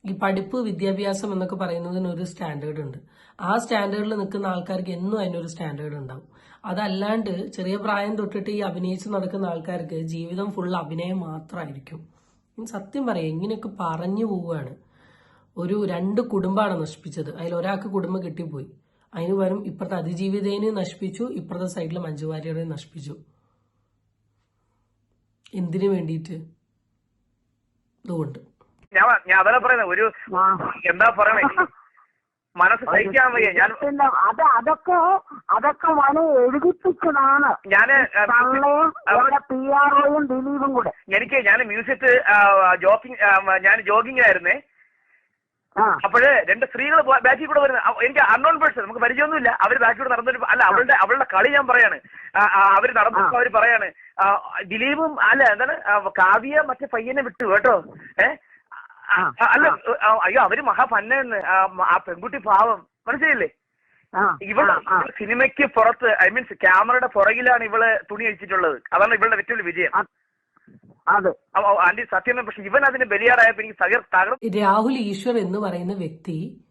ഈ പഠിപ്പ് വിദ്യാഭ്യാസം എന്നൊക്കെ പറയുന്നതിന് ഒരു സ്റ്റാൻഡേർഡ് ഉണ്ട് ആ സ്റ്റാൻഡേർഡിൽ നിൽക്കുന്ന ആൾക്കാർക്ക് എന്നും അതിനൊരു സ്റ്റാൻഡേർഡ് ഉണ്ടാവും. അതല്ലാണ്ട് ചെറിയ പ്രായം തൊട്ടിട്ട് ഈ അഭിനയിച്ച് നടക്കുന്ന ആൾക്കാർക്ക് ജീവിതം ഫുൾ അഭിനയം മാത്രമായിരിക്കും. സത്യം പറയാം ഇങ്ങനെയൊക്കെ പറഞ്ഞു പോവുകയാണ്. ഒരു രണ്ട് കുടുംബമാണ് നശിപ്പിച്ചത്. അതിൽ ഒരാൾക്ക് കുടുംബം കിട്ടിപ്പോയി. അതിന് പകരം ഇപ്പുറത്തെ അതിജീവിതേനെ നശിപ്പിച്ചു ഇപ്പുറത്തെ സൈഡിൽ മഞ്ജു വാര്യരെ നശിപ്പിച്ചു. എന്തിനു വേണ്ടിയിട്ട്? ഇതുകൊണ്ട്. ഞാൻ ഞാൻ അതല്ല പറയുന്നത് ഒരു എന്താ പറയണേ? മനസ്സ് സഹിക്കാൻ വയ്യ. ഞാൻ അത് അതൊക്കെ അതൊക്കെ മോനെ എഴുതിപ്പിച്ചതാണ്. ഞാൻ ദിലീപും കൂടെ. എനിക്ക് ഞാൻ മ്യൂസിയത്ത് ജോഗിങ് ഞാൻ ജോഗിങ്ങിലായിരുന്നേ ആ. അപ്പോഴ് രണ്ട് സ്ത്രീകൾ ബാക്കിൽ കൂടെ വരുന്നത് എനിക്ക് അൺനോൺ പേഴ്സൺ നമുക്ക് പരിചയമൊന്നുമില്ല. അവർ ബാക്കി കൂടെ നടന്നൊരു അല്ല അവളുടെ അവളുടെ കളി ഞാൻ പറയാണ്. അവർ ആ, അവർ പറയാണ് ദിലീപും അല്ല എന്താണ് കാവ്യ മറ്റേ പയ്യനെ വിട്ടു കേട്ടോ. ഏ? ആ, ആ, അല്ല അയ്യോ അവർ മഹാപന്നെന്ന് ആ പെൺകുട്ടി പാവം. മനസ്സിലായില്ലേ? ആ ഇവൾ. സിനിമയ്ക്ക് പുറത്ത് ഐ മീൻസ് ക്യാമറയുടെ പുറകിലാണ് ഇവൾ തുണി അഴിച്ചിട്ടുള്ളത്. അതാണ് ഇവളുടെ ഏറ്റവും വലിയ വിജയം ആന്റി സത്യം പക്ഷെ ഇവൻ അതിന് ബലിയാടായപ്പോ എനിക്ക് തകർ തകർ രാഹുൽ ഈശ്വർ എന്ന് പറയുന്ന വ്യക്തി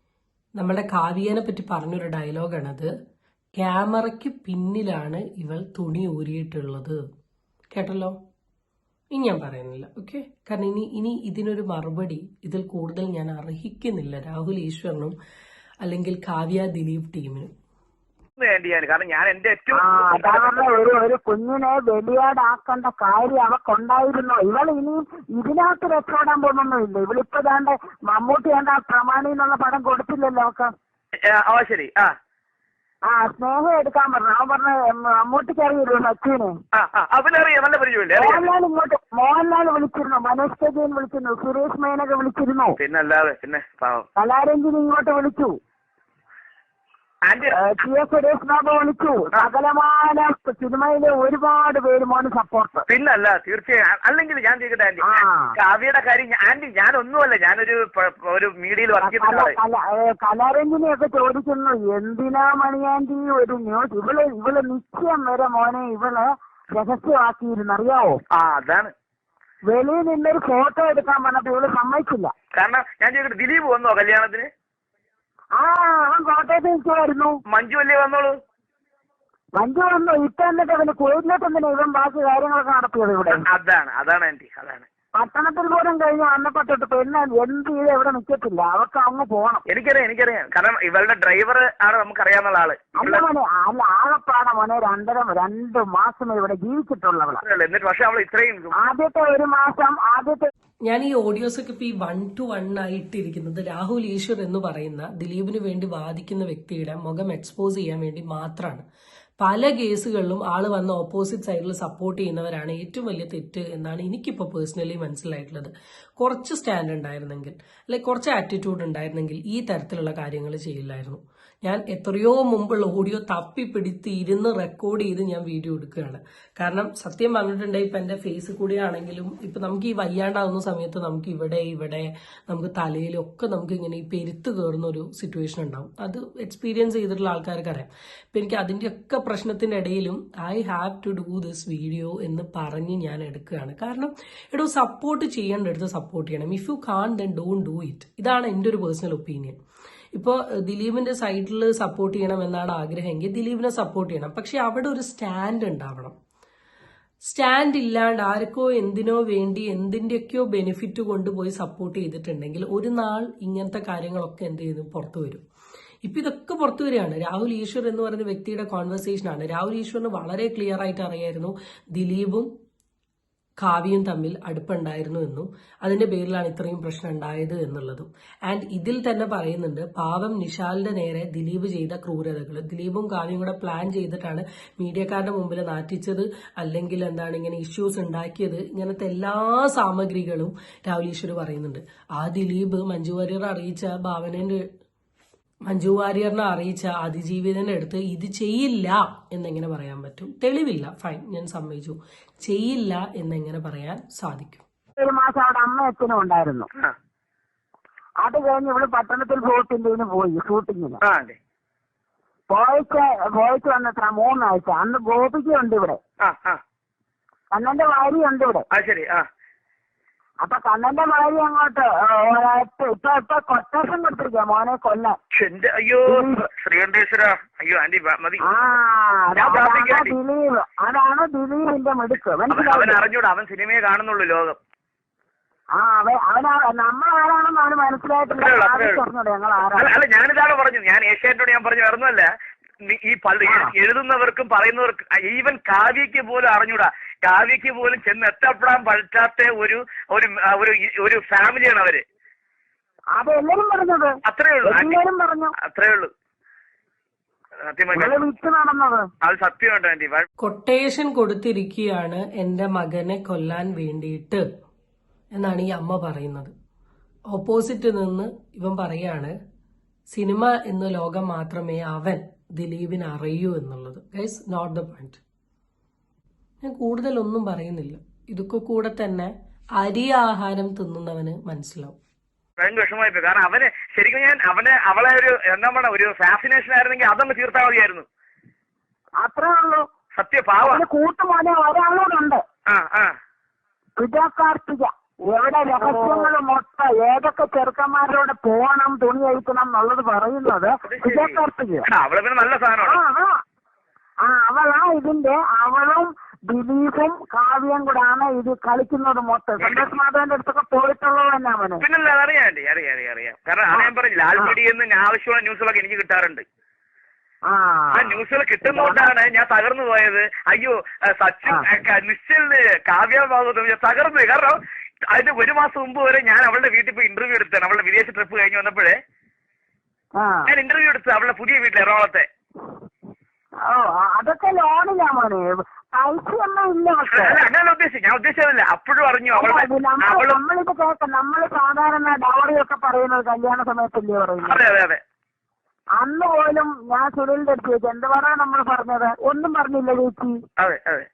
നമ്മുടെ കാവ്യേനെ പറ്റി പറഞ്ഞൊരു ഡയലോഗാണത്. ക്യാമറയ്ക്ക് പിന്നിലാണ് ഇവൾ തുണി ഊരിയിട്ടുള്ളത്. കേട്ടല്ലോ? ഇനി ഞാൻ പറയുന്നില്ല ഓക്കെ കാരണം ഇനി ഇനി ഇതിനൊരു മറുപടി ഇതിൽ കൂടുതൽ ഞാൻ അർഹിക്കുന്നില്ല രാഹുൽ ഈശ്വറിനും അല്ലെങ്കിൽ കാവ്യ ദിലീപ് ടീമിനും. കാരണം ഞാൻ എന്റെ ഒരു ഒരു കുഞ്ഞിനെ വെളിയാടാക്കേണ്ട കാര്യം അവക്കുണ്ടായിരുന്നു. ഇവൾ ഇനിയും ഇതിനകത്ത് രക്ഷപ്പെടാൻ പോകുന്നൊന്നുമില്ല. ഇവളിപ്പോ ദാണ്ട് മമ്മൂട്ടി എന്താ പ്രമാണി എന്നുള്ള പടം കൊടുത്തില്ലല്ലോ അവക്ക്. ശരി. ആ. ആ സ്നേഹം എടുക്കാൻ പറഞ്ഞു. അവൻ പറഞ്ഞ മമ്മൂട്ടിക്ക് അറിയില്ലോ അച്ഛനെ അവനറിയാം നല്ല പരിചയമില്ലേ? മോഹൻലാൽ ഇങ്ങോട്ട് മോഹൻലാൽ വിളിച്ചിരുന്നു മനോജ് കജയൻ വിളിച്ചിരുന്നു സുരേഷ് മേനക വിളിച്ചിരുന്നു. പിന്നെ അല്ലാതെ പിന്നെ കലാരഞ്ജിനി ഇങ്ങോട്ട് വിളിച്ചു. സുരേഷ് ബാബു വിളിച്ചു. സകലമാന സിനിമയിലെ ഒരുപാട് പേരുമാണ് സപ്പോർട്ട് പിന്നല്ല തീർച്ചയായും. അല്ലെങ്കിൽ ഞാൻ ചോദിക്കട്ടെ ആന്റി. കാവ്യയുടെ കാര്യം ആന്റി ഞാൻ ഒന്നുമല്ല ഞാനൊരു ഒരു മീഡിയയിൽ വർക്ക് ചെയ്തിട്ടുണ്ട് ചെയ്യുന്ന ആളെ. കല ഏഹ് കലാരഞ്ജിനിയൊക്കെ ചോദിക്കുന്നു. എന്തിനാ മണിയാന്റി ഒരു ന്യൂസ് ഇവൾ ഇവൾ നിശ്ചയം വരെ മോനെ ഇവൾ രഹസ്യമാക്കിയിരുന്നു. അറിയാവോ? ആ അതാണ്. വെളിയിൽ നിന്നൊരു ഫോട്ടോ എടുക്കാൻ പറഞ്ഞപ്പോ ഇവൾ സമ്മതിച്ചില്ല. കാരണം ഞാൻ ചോദിക്കട്ടെ ദിലീപ് വന്നോ കല്യാണത്തിന്? ആ അവൻ കോട്ടയത്ത് നിൽക്കുമായിരുന്നു മഞ്ജു അല്ലേ വന്നോളൂ? മഞ്ജു വന്നു. ഇപ്പൊ എന്നിട്ട് അവന് കോയിലോട്ട് എന്തിനാ ഇവൻ ബാക്കി കാര്യങ്ങളൊക്കെ നടത്തിയത് ഇവിടെ? അതാണ് അതാണ് ആന്റി അതാണ്. പട്ടണത്തിൽ പോലും കഴിഞ്ഞ അന്നപ്പെട്ടിട്ട് പിന്നെ പെണ്ണ് എന്ത് ചെയ്ത് എവിടെ നിൽക്കത്തില്ല അവർക്ക് അങ്ങ് പോകണം എനിക്കറിയാം എനിക്കറിയാം. കാരണം ഇവളുടെ ഡ്രൈവർ ആണ് നമുക്കറിയാവുന്ന ആൾ. അല്ല മോനെ അല്ല ആകപ്പാടെ മോനെ രണ്ടര രണ്ട് മാസം ഇവിടെ ജീവിച്ചിട്ടുള്ളവളാ. ഇവൾ എന്നിട്ട് പക്ഷെ അവൾ ഇത്രയും ആദ്യത്തെ ഒരു മാസം ആദ്യത്തെ ഞാൻ ഈ ഓഡിയോസ് ഒക്കെ ഇപ്പൊ ഈ വൺ ടു വൺ ആയിട്ടിരിക്കുന്നത് രാഹുൽ ഈശ്വർ എന്ന് പറയുന്ന ദിലീപിന് വേണ്ടി വാദിക്കുന്ന വ്യക്തിയുടെ മുഖം എക്സ്പോസ് ചെയ്യാൻ വേണ്ടി മാത്രമാണ് പല കേസുകളിലും ആൾ വന്ന ഓപ്പോസിറ്റ് സൈഡിൽ സപ്പോർട്ട് ചെയ്യുന്നവരാണ് ഏറ്റവും വലിയ തെറ്റ് എന്നാണ് എനിക്കിപ്പോൾ പേഴ്സണലി മനസ്സിലായിട്ടുള്ളത്. കുറച്ച് സ്റ്റാൻഡ് ഉണ്ടായിരുന്നെങ്കിൽ അല്ലെങ്കിൽ കുറച്ച് ആറ്റിറ്റ്യൂഡ് ഉണ്ടായിരുന്നെങ്കിൽ ഈ തരത്തിലുള്ള കാര്യങ്ങൾ ചെയ്യില്ലായിരുന്നു. ഞാൻ എത്രയോ മുമ്പുള്ള ഓഡിയോ തപ്പി തപ്പിപ്പിടിത്ത് ഇരുന്ന് റെക്കോർഡ് ചെയ്ത് ഞാൻ വീഡിയോ എടുക്കുകയാണ്. കാരണം സത്യം പറഞ്ഞിട്ടുണ്ടെങ്കിൽ ഇപ്പം എന്റെ ഫേസ് കൂടിയാണെങ്കിലും ഇപ്പം നമുക്ക് ഈ വയ്യാണ്ടാവുന്ന സമയത്ത് നമുക്ക് ഇവിടെ ഇവിടെ നമുക്ക് തലയിലൊക്കെ നമുക്ക് ഇങ്ങനെ ഈ പെരുത്ത് കയറുന്ന ഒരു സിറ്റുവേഷൻ ഉണ്ടാവും. അത് എക്സ്പീരിയൻസ് ചെയ്തിട്ടുള്ള ആൾക്കാർക്ക് അറിയാം. ഇപ്പം എനിക്ക് അതിന്റെയൊക്കെ പ്രശ്നത്തിന്റെ ഇടയിലും I have to do this video എന്ന് പറഞ്ഞ് ഞാൻ എടുക്കുകയാണ്. കാരണം എടോ സപ്പോർട്ട് ചെയ്യേണ്ടടുത്ത് സപ്പോർട്ട് ചെയ്യണം. If you can then don't do it ഇതാണ് എന്റെ ഒരു പേഴ്സണൽ ഒപ്പീനിയൻ ഇപ്പോൾ ദിലീപിന്റെ സൈഡിൽ സപ്പോർട്ട് ചെയ്യണം എന്നാണ് ആഗ്രഹമെങ്കിൽ ദിലീപിനെ സപ്പോർട്ട് ചെയ്യണം. പക്ഷെ അവിടെ ഒരു സ്റ്റാൻഡ് ഉണ്ടാവണം. സ്റ്റാൻഡ് ഇല്ലാണ്ട് ആർക്കോ എന്തിനോ വേണ്ടി എന്തിന്റെയൊക്കെയോ ബെനിഫിറ്റ് കൊണ്ടുപോയി സപ്പോർട്ട് ചെയ്തിട്ടുണ്ടെങ്കിൽ ഒരു നാൾ ഇങ്ങനത്തെ കാര്യങ്ങളൊക്കെ എന്ത് ചെയ്യുന്നു പുറത്തു വരും. ഇപ്പൊ ഇതൊക്കെ പുറത്തു വരികയാണ്. രാഹുൽ ഈശ്വർ എന്ന് പറയുന്ന വ്യക്തിയുടെ കോൺവെർസേഷൻ ആണ്. രാഹുൽ ഈശ്വറിന് വളരെ ക്ലിയർ ആയിട്ട് അറിയായിരുന്നു ദിലീപും കാവ്യയും തമ്മിൽ അടുപ്പുണ്ടായിരുന്നു എന്നും അതിന്റെ പേരിലാണ് ഇത്രയും പ്രശ്നം ഉണ്ടായത് എന്നുള്ളതും. ആൻഡ് ഇതിൽ തന്നെ പറയുന്നുണ്ട് പാവം നിഷാലിന്റെ നേരെ ദിലീപ് ചെയ്ത ക്രൂരതകൾ. ദിലീപും കാവ്യയും കൂടെ പ്ലാൻ ചെയ്തിട്ടാണ് മീഡിയക്കാരുടെ മുമ്പിൽ നാറ്റിച്ചത് അല്ലെങ്കിൽ എന്താണ് ഇങ്ങനെ ഇഷ്യൂസ് ഉണ്ടാക്കിയത്. ഇങ്ങനത്തെ എല്ലാ സാമഗ്രികളും രാഹുൽ ഈശ്വർ പറയുന്നുണ്ട്. ആ ദിലീപ് മഞ്ജു വാര്യർ അറിയിച്ച ഭാവനന്റെ മഞ്ജു വാര്യറിനെ അറിയിച്ച അതിജീവിതനെ എടുത്ത് ഇത് ചെയ്യില്ല എന്നെങ്ങനെ പറയാൻ പറ്റും? തെളിവില്ല. ഫൈൻ ഞാൻ സമ്മതിച്ചു. ചെയ്യില്ല എന്നെങ്ങനെ പറയാൻ സാധിക്കും? ഒരു മാസം അവിടെ അമ്മ അച്ഛനും ഉണ്ടായിരുന്നു. അത് കഴിഞ്ഞ് ഇവിടെ പട്ടണത്തിൽ ഷൂട്ടിന്റെ പോയി. ഷൂട്ടിങ്ങിന്. പോയിച്ച് പോയിട്ട് പോയിട്ട് വന്നത്ര മൂന്നാഴ്ച. അന്ന് ഗോപിക്കുണ്ട് ഇവിടെ. ആ ആ. കണ്ണന്റെ ഭാര്യ ഉണ്ട് ഇവിടെ ശരി. ആ. അപ്പൊ കണ്ണന്റെ വളരെ അങ്ങോട്ട് ഇപ്പൊ ഇപ്പൊ കൊട്ടേഷൻ കൊടുത്തിരിക്കുക മോനെ കൊല്ലാൻ. എന്റെ അയ്യോ ശ്രീകണ്ഠേശ്വര. അയ്യോ ആന്റി മതി. ദിലീപ്. അതാണ് ദിലീപിന്റെ മിടുക്ക്. അവൻ അറിഞ്ഞൂടാ അവൻ സിനിമയെ കാണുന്നുള്ളൂ ലോകം. ആ അവൻ അവനാ നമ്മൾ ആരാണെന്ന് അവന് മനസ്സിലായിട്ടില്ല. അല്ല ഞാനിതാണ് പറഞ്ഞു ഞാൻ ഏഷ്യാനോട് ഞാൻ പറഞ്ഞു വരുന്നല്ല ഈ പള്ളി എഴുതുന്നവർക്കും പറയുന്നവർക്കും ഈവൻ കാവ്യക്ക് പോലും അറിഞ്ഞൂടാ. കാവ്യക്ക് പോലും ചെന്ന് എത്തപ്പെടാൻ പറ്റാത്ത ഒരു ഒരു ഒരു ഒരു ഫാമിലിയാണ് അവർ. പറഞ്ഞത്. അത്രേ ഉള്ളൂ. അത്രേ ഉള്ളൂ. അത് സത്യമുണ്ട് ആന്റി കൊട്ടേഷൻ കൊടുത്തിരിക്കുകയാണ് എന്റെ മകനെ കൊല്ലാൻ വേണ്ടിയിട്ട് എന്നാണ് ഈ അമ്മ പറയുന്നത്. ഓപ്പോസിറ്റ് നിന്ന് ഇവൻ പറയാണ് സിനിമ എന്ന ലോകം മാത്രമേ അവൻ ദിലീപിന് അറിയൂ എന്നുള്ളത്. ഗൈസ് നോട്ട് ദ പോയിന്റ് ഞാൻ കൂടുതലൊന്നും പറയുന്നില്ല. ഇതൊക്കെ കൂടെ തന്നെ അരി ആഹാരം തിന്നുന്നവന് മനസ്സിലാവും. ഭയങ്കര വിഷമമായി പോയി കാരണം അവന് ശരിക്കും ഞാൻ അവനെ അവളെ ഒരു എന്താ പറയുക ഒരു ഫാസിനേഷൻ ആയിരുന്നെങ്കിൽ അതങ്ങ് തീർത്താൽ മതിയായിരുന്നു. അത്രേ ഉള്ളൂ. സത്യ പാവ അവന് കൂട്ടുമോനെ ഒരാളോടുണ്ട്. ആ ആ. വിജയ കാർത്തിക എവിടെ രഹസ്യങ്ങൾ മൊത്തം ഏതൊക്കെ ചെറുക്കന്മാരോട് പോകണം തുണി അഴിക്കണം എന്നുള്ളത് പറയുന്നത് നല്ല ആ സാധനമാണ്. ആ ആ. അവളാ ഇതിന്റെ അവളും ദിലീപും കാവ്യം കൂടാണ് ഇത് കളിക്കുന്നത് മൊത്തം. സന്തോഷ് മാധവന്റെ അടുത്തൊക്കെ പോയിട്ടുള്ളത് തന്നെ അവന്. പിന്നല്ല അറിയാം ആന്റി അറിയാം അറിയാം അറിയാം. കാരണം അത് ഞാൻ പറഞ്ഞു ലാൽ മീഡിയെന്ന് ഞാൻ ആവശ്യമുള്ള ന്യൂസുകളൊക്കെ എനിക്ക് കിട്ടാറുണ്ട്. ആ. ന്യൂസുകൾ കിട്ടുന്നോണ്ടാണ് ഞാൻ തകർന്നു പോയത്. അയ്യോ സച്ചിൻ. കാവ്യ നിശ്ചലിന് കാവ്യഭാഗത്തും ഞാൻ തകർന്നു കാരണം അതിന് ഒരു മാസം മുമ്പ് വരെ ഞാൻ അവളുടെ വീട്ടിൽ പോയി ഇന്റർവ്യൂ എടുത്താണ് അവളുടെ വിദേശ ട്രിപ്പ് കഴിഞ്ഞ് വന്നപ്പോഴേ ഞാൻ ഇന്റർവ്യൂ എടുത്തു അവളുടെ പുതിയ വീട്ടിൽ എറണാകുളത്തെ. അതൊക്കെ ലോണിലാ മോനെ. അങ്ങനെ ഉദ്ദേശിച്ചു ഞാൻ ഉദ്ദേശിച്ചതല്ല. അപ്പോഴും അറിഞ്ഞു നമ്മളിത് കേൾക്കാം നമ്മൾ സാധാരണ ഡൗറിയൊക്കെ പറയുന്നത് കല്യാണ സമയത്തല്ലേ പറയുന്നത് അതെ അതെ അതെ. അന്ന് പോലും ഞാൻ സുനിലിന്റെ അടുത്ത് ചോദിച്ചു എന്ത് പറയാ നമ്മൾ പറഞ്ഞത്? ഒന്നും പറഞ്ഞില്ല ചേച്ചി. അതെ അതെ.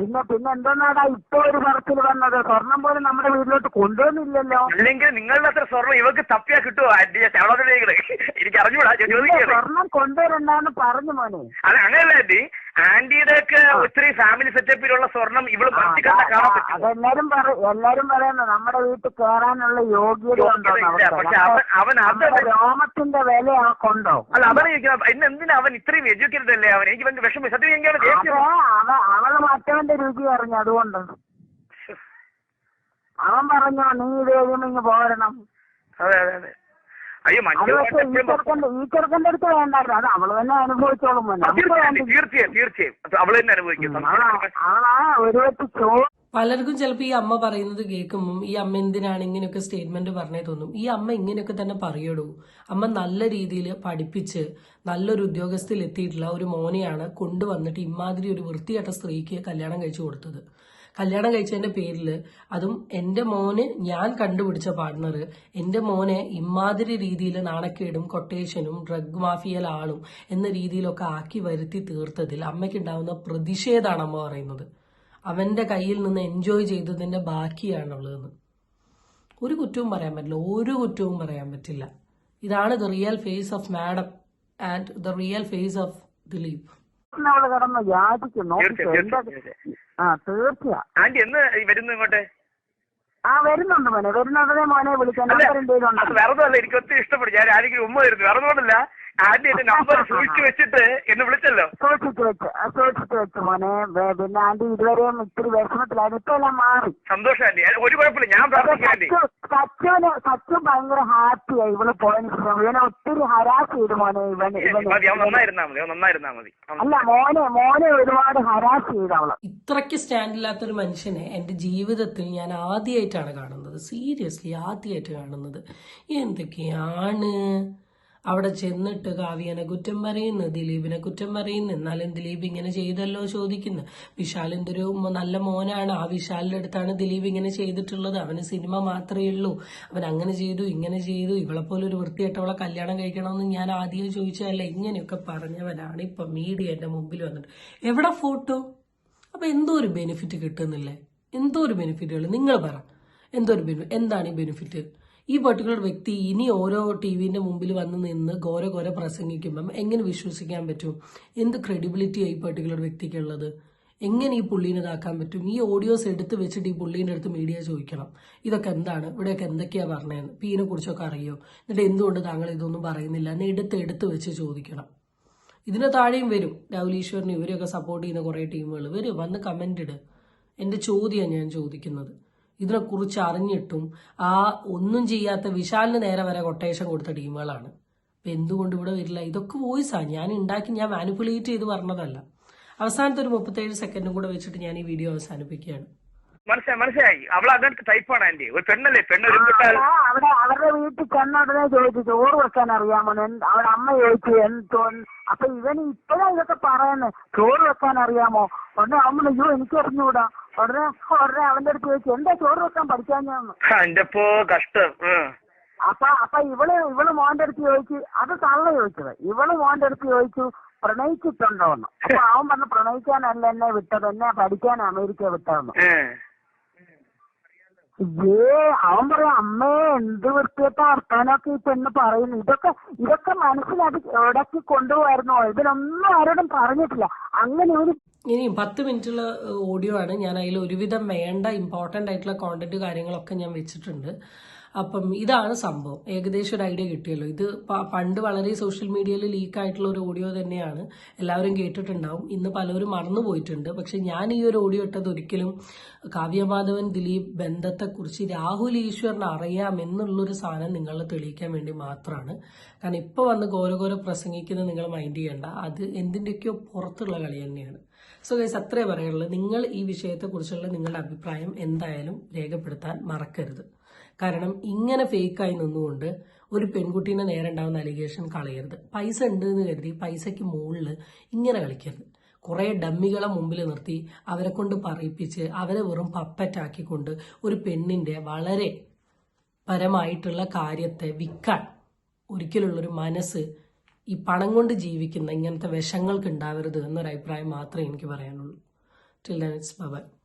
പിന്നെ പിന്നെ എന്തെന്നാടാ ഇപ്പൊ ഒരു തരത്തിൽ വന്നത്? സ്വർണം പോലും നമ്മുടെ വീട്ടിലോട്ട് കൊണ്ടുവന്നില്ലല്ലോ. അല്ലെങ്കിൽ നിങ്ങളുടെ അത്ര സ്വർണം ഇവർക്ക് തപ്പിയാ കിട്ടുമോ എനിക്ക് അറിഞ്ഞൂടാ സ്വർണം കൊണ്ടുവരണ്ടെന്ന് പറഞ്ഞു മോനെ. അത് അങ്ങനല്ല ആന്റി ആന്റിയുടെ ഒക്കെ ഒത്തിരി ഫാമിലി സെറ്റപ്പിലുള്ള സ്വർണം ഇവൾ എല്ലാരും പറയും കാണാൻ എല്ലാരും പറയുന്നു. നമ്മുടെ വീട്ടിൽ കേറാനുള്ള യോഗ്യത പക്ഷെ അവൻ- അവൻ അത് രോമത്തിന്റെ വില കൊണ്ടോ? അല്ല അവനെ ചോദിക്കുന്നത്. ഇന്ന് എന്തിനാ അവൻ ഇത്രയും എഡ്യൂക്കേറ്റഡ് അല്ലേ അവൻ? എനിക്ക് ഭയങ്കര വിഷമം സത്യം അവൾ മറ്റവന്റെ രുചി അറിഞ്ഞു അതുകൊണ്ട്. അവൻ പറഞ്ഞോ നീ ഇത് കഴിയുമ്പോ ഇങ്ങ് പോരണം. അതെ അതെ അതെ. അയ്യോ അത് മഞ്ജു പക്ഷെ ഈ ചെറുക്കന്റെ ഈ ചെറുക്കന്റെ അടുത്ത് വേണ്ടായിരുന്നു അത് അവൾ തന്നെ അനുഭവിച്ചോളും മോനെ. നമുക്ക് തീർച്ചയായും തീർച്ചയായും തീർച്ചയായും. അവൾ തന്നെ അനുഭവിക്കും. ഒരു പലർക്കും ചിലപ്പോൾ ഈ അമ്മ പറയുന്നത് കേൾക്കുമ്പം ഈ അമ്മ എന്തിനാണ് ഇങ്ങനെയൊക്കെ സ്റ്റേറ്റ്മെന്റ് പറഞ്ഞേ തോന്നും. ഈ അമ്മ ഇങ്ങനെയൊക്കെ തന്നെ പറയടൂ. അമ്മ നല്ല രീതിയിൽ പഠിപ്പിച്ച് നല്ലൊരു ഉദ്യോഗസ്ഥയിൽ എത്തിയിട്ടുള്ള ഒരു മോനെയാണ് കൊണ്ടുവന്നിട്ട് ഇമാതിരി ഒരു വൃത്തികെട്ട സ്ത്രീക്ക് കല്യാണം കഴിച്ചു കൊടുത്തത്. കല്യാണം കഴിച്ചതിന്റെ പേരിൽ അതും എന്റെ മോന് ഞാൻ കണ്ടുപിടിച്ച പാർട്ണർ എന്റെ മോനെ ഇമാതിരി രീതിയിൽ നാണക്കേടും കൊട്ടേഷനും ഡ്രഗ് മാഫിയൽ ആളും എന്ന രീതിയിലൊക്കെ ആക്കി വരുത്തി തീർത്തതിൽ അമ്മയ്ക്കുണ്ടാവുന്ന പ്രതിഷേധമാണ് അമ്മ പറയുന്നത്. അവന്റെ കയ്യിൽ നിന്ന് എൻജോയ് ചെയ്തതിന്റെ ബാക്കിയാണുള്ളതെന്ന്. ഒരു കുറ്റവും പറയാൻ പറ്റില്ല. ഒരു കുറ്റവും പറയാൻ പറ്റില്ല. ഇതാണ് the real face of madam and the real face of Dileep. കടന്ന് യാചിക്കും ആ തീർച്ചയാ. ആന്റി എന്ന് വരുന്നു ഇങ്ങോട്ട്? ആ വരുന്നുണ്ട് മോനെ. വരുന്നുണ്ടേ മോനെ വിളിക്കാൻ അല്ല, വേറെ ഒന്നുമല്ല എനിക്ക് ഒത്തിരി ഇഷ്ടപ്പെടും. ഞാൻ ആരെങ്കിലും ഉമ്മ വരുന്നു. വേറെ ഒന്നുമല്ല എന്റെ നമ്പർ സൂക്ഷിച്ചു വെച്ചിട്ട് എന്നെ വിളിച്ചല്ലോ. സൂക്ഷിച്ചു വെച്ച് ആ, സൂക്ഷിച്ചു വെച്ച് മോനെ. വേ- പിന്നെ ആന്റി ഇതുവരെയും ഇത്തിരി വിഷമത്തിലായിരുന്നു. ഇപ്പൊ എല്ലാം മാറി. സന്തോഷം ആന്റി ഒരു കുഴപ്പമില്ല. ഞാൻ പ്രാർത്ഥിക്കാം ആന്റി സച്ചു സച്ചുവിന് സച്ചു ഭയങ്കര ഹാപ്പിയായി ഇവൾ പോയതിന് ശേഷം ഇവനെ ഒത്തിരി ഹരാസ് ചെയ്തു മോനെ ഇവന്. മതി അവൻ ഇവന് മതി അവൻ നന്നായിരുന്നാ മതി. അല്ല മോനെ മോനെ ഒരുപാട് ഹരാസ് ചെയ്തു അവൾ. ഇത്രയ്ക്ക് സ്റ്റാൻഡില്ലാത്തൊരു മനുഷ്യനെ എന്റെ ജീവിതത്തിൽ ഞാൻ ആദ്യമായിട്ടാണ് കാണുന്നത്. സീരിയസ്ലി ആദ്യമായിട്ട് കാണുന്നത്. എന്തൊക്കെയാണ്? അവിടെ ചെന്നിട്ട് കാവ്യനെ കുറ്റം പറയുന്നു ദിലീപിനെ കുറ്റം പറയുന്നു. എന്നാലും ദിലീപ് ഇങ്ങനെ ചെയ്തല്ലോ ചോദിക്കുന്നു. വിശാൽ എന്തൊരു നല്ല മോനാണ്. ആ വിശാലിന്റെ അടുത്താണ് ദിലീപ് ഇങ്ങനെ ചെയ്തിട്ടുള്ളത്. അവന് സിനിമ മാത്രമേ ഉള്ളൂ. അവൻ അങ്ങനെ ചെയ്തു ഇങ്ങനെ ചെയ്തു. ഇവളെ പോലെ ഒരു വൃത്തിയായിട്ടവളെ കല്യാണം കഴിക്കണമെന്ന് ഞാൻ ആദ്യം ചോദിച്ചതല്ല. ഇങ്ങനെയൊക്കെ പറഞ്ഞവനാണ് ഇപ്പൊ മീഡിയ എന്റെ മുമ്പിൽ വന്നിട്ട്. എവിടെ ഫോട്ടോ? അപ്പൊ എന്തോ ഒരു ബെനിഫിറ്റ് കിട്ടുന്നില്ലേ? എന്തോ ഒരു ബെനിഫിറ്റുകൾ നിങ്ങൾ പറ. എന്തോ ഒരു ബെനിഫിറ്റ് എന്താണ് ഈ ബെനിഫിറ്റ് ഈ പർട്ടിക്കുലർ വ്യക്തി ഇനി ഓരോ ടി വിന്റെ മുമ്പിൽ വന്ന് നിന്ന് ഘോര ഘോര പ്രസംഗിക്കുമ്പം എങ്ങനെ വിശ്വസിക്കാൻ പറ്റും? എന്ത് ക്രെഡിബിലിറ്റി ഈ പർട്ടിക്കുലർ വ്യക്തിക്കുള്ളത്? എങ്ങനെ ഈ പുള്ളീനെ ഇതാക്കാൻ പറ്റും? ഈ ഓഡിയോസ് എടുത്ത് വെച്ചിട്ട് ഈ പുള്ളീന്റെ അടുത്ത് മീഡിയ ചോദിക്കണം. ഇതൊക്കെ എന്താണ്? ഇവിടെയൊക്കെ എന്തൊക്കെയാണ് പറഞ്ഞതെന്ന് ഇപ്പം ഇതിനെ കുറിച്ചൊക്കെ അറിയോ? എന്നിട്ട് എന്തുകൊണ്ട് താങ്കൾ ഇതൊന്നും പറയുന്നില്ല? എന്ന് എടുത്ത് എടുത്ത് വെച്ച് ചോദിക്കണം. ഇതിന് താഴെയും വരും. രാഹുൽ ഈശ്വറിന് ഇവരെയൊക്കെ സപ്പോർട്ട് ചെയ്യുന്ന കുറേ ടീമുകൾ വരും വന്ന് കമന്റ് ഇട്. എന്റെ ചോദ്യമാണ് ഞാൻ ചോദിക്കുന്നത്. ഇതിനെക്കുറിച്ച് അറിഞ്ഞിട്ടും ആ ഒന്നും ചെയ്യാത്ത വിശാലിന് നേരെ വരെ കൊട്ടേഷൻ കൊടുത്ത ടീമുകളാണ്. അപ്പം എന്തുകൊണ്ട് ഇവിടെ വരില്ല? ഇതൊക്കെ വോയിസാണ് ഞാൻ ഉണ്ടാക്കി ഞാൻ മാനിപ്പുലേറ്റ് ചെയ്ത് പറഞ്ഞതല്ല. അവസാനത്തെ ഒരു മുപ്പത്തേഴ് സെക്കൻഡും കൂടെ വെച്ചിട്ട് ഞാൻ ഈ വീഡിയോ അവസാനിപ്പിക്കുകയാണ്. മനസ്സിലായി മനസ്സിലായി. അവൾ അങ്ങനത്തെ ടൈപ്പാണ് ആന്റി ഒരു പെണ്ണല്ലേ? പെണ്ണ് ഒരുമിട്ടാൽ ആ, അവിടെ അവരുടെ വീട്ടിൽ ചെന്ന ഉടനെ ചോദിച്ചു ചോറ് വെക്കാൻ അറിയാമോ എന്ത് അവിടെ അമ്മ ചോദിച്ചു എന്തോ അപ്പൊ ഇവന് ഇപ്പഴാ ഇതൊക്കെ പറയുന്നത് ചോറ് വെക്കാൻ അറിയാമോ? ഉടനെ അമ്മ അയ്യോ എനിക്ക് അറിഞ്ഞുകൂടാ ഉടനെ ഉടനെ അവന്റെ അടുത്ത് ചോദിച്ചു എന്താ ചോറ് വെക്കാൻ പഠിക്കാൻ ഞാൻ എന്റെ പോ കഷ്ടം. അപ്പൊ അപ്പൊ ഇവൾ ഇവൾ മോന്റെ അടുത്ത് ചോദിച്ചു അത് തള്ള ചോദിച്ചത്. ഇവൾ മോന്റെ അടുത്ത് ചോദിച്ചു പ്രണയിച്ചിട്ടുണ്ടോന്ന് അപ്പൊ അവൻ പറഞ്ഞു പ്രണയിക്കാനല്ല എന്നെ വിട്ടത് എന്നെ പഠിക്കാൻ അമേരിക്ക വിട്ടതെന്ന്. ഏ അവൻ പറയാം അമ്മേ എന്ത് വൃത്തിയത്തെ വർത്താനൊക്കെ ഈ പെണ്ണ് പറയുന്നു. ഇതൊക്കെ ഇതൊക്കെ മനസ്സിലാക്കി ഇടയ്ക്ക് കൊണ്ടുപോയിരുന്നോ? ഇതിനൊന്നും ആരോടും പറഞ്ഞിട്ടില്ല. അങ്ങനെ ഒരു ഇനി പത്ത് മിനിറ്റുള്ള ഓഡിയോ ആണ്. ഞാൻ അതിൽ ഒരുവിധം വേണ്ട ഇമ്പോർട്ടന്റ് ആയിട്ടുള്ള കോണ്ടന്റ് കാര്യങ്ങളൊക്കെ ഞാൻ വെച്ചിട്ടുണ്ട്. അപ്പം ഇതാണ് സംഭവം. ഏകദേശം ഒരു ഐഡിയ കിട്ടിയല്ലോ. ഇത് പണ്ട് വളരെ സോഷ്യൽ മീഡിയയിൽ ലീക്ക് ആയിട്ടുള്ള ഒരു ഓഡിയോ തന്നെയാണ്. എല്ലാവരും കേട്ടിട്ടുണ്ടാവും. ഇന്ന് പലരും മറന്നു പോയിട്ടുണ്ട്. പക്ഷെ ഞാൻ ഈ ഒരു ഓഡിയോ ഇട്ടത് ഒരിക്കലും കാവ്യമാധവൻ ദിലീപ് ബന്ധത്തെക്കുറിച്ച് രാഹുൽ ഈശ്വറിന് അറിയാം എന്നുള്ളൊരു സാധനം നിങ്ങളെ തെളിയിക്കാൻ വേണ്ടി മാത്രമാണ്. കാരണം ഇപ്പോൾ വന്ന് ഘോരഘോര പ്രസംഗിക്കുന്നത് നിങ്ങൾ മൈൻഡ് ചെയ്യേണ്ട. അത് എന്തിന്റെയൊക്കെയോ പുറത്തുള്ള കളി തന്നെയാണ്. സോ ഗൈസ് അത്രേ പറയാനുള്ളൂ. നിങ്ങൾ ഈ വിഷയത്തെക്കുറിച്ചുള്ള നിങ്ങളുടെ അഭിപ്രായം എന്തായാലും രേഖപ്പെടുത്താൻ മറക്കരുത്. കാരണം ഇങ്ങനെ ഫേക്കായി നിന്നുകൊണ്ട് ഒരു പെൺകുട്ടീനെ നേരെ അലിഗേഷൻ കളയരുത്. പൈസ ഉണ്ട് എന്ന് കരുതി പൈസയ്ക്ക് മുകളിൽ ഇങ്ങനെ കളിക്കരുത്. കുറേ ഡമ്മികളെ മുമ്പിൽ നിർത്തി അവരെ കൊണ്ട് പറയിപ്പിച്ച് അവരെ വെറും പപ്പറ്റാക്കിക്കൊണ്ട് ഒരു പെണ്ണിന്റെ വളരെ പരമായിട്ടുള്ള കാര്യത്തെ വിൽക്കാൻ ഒരിക്കലുള്ളൊരു മനസ്സ് ഈ പണം കൊണ്ട് ജീവിക്കുന്ന ഇങ്ങനത്തെ വിഷങ്ങൾക്ക് ഉണ്ടാവരുത് എന്നൊരു അഭിപ്രായം മാത്രമേ എനിക്ക് പറയാനുള്ളൂ. Till then it's by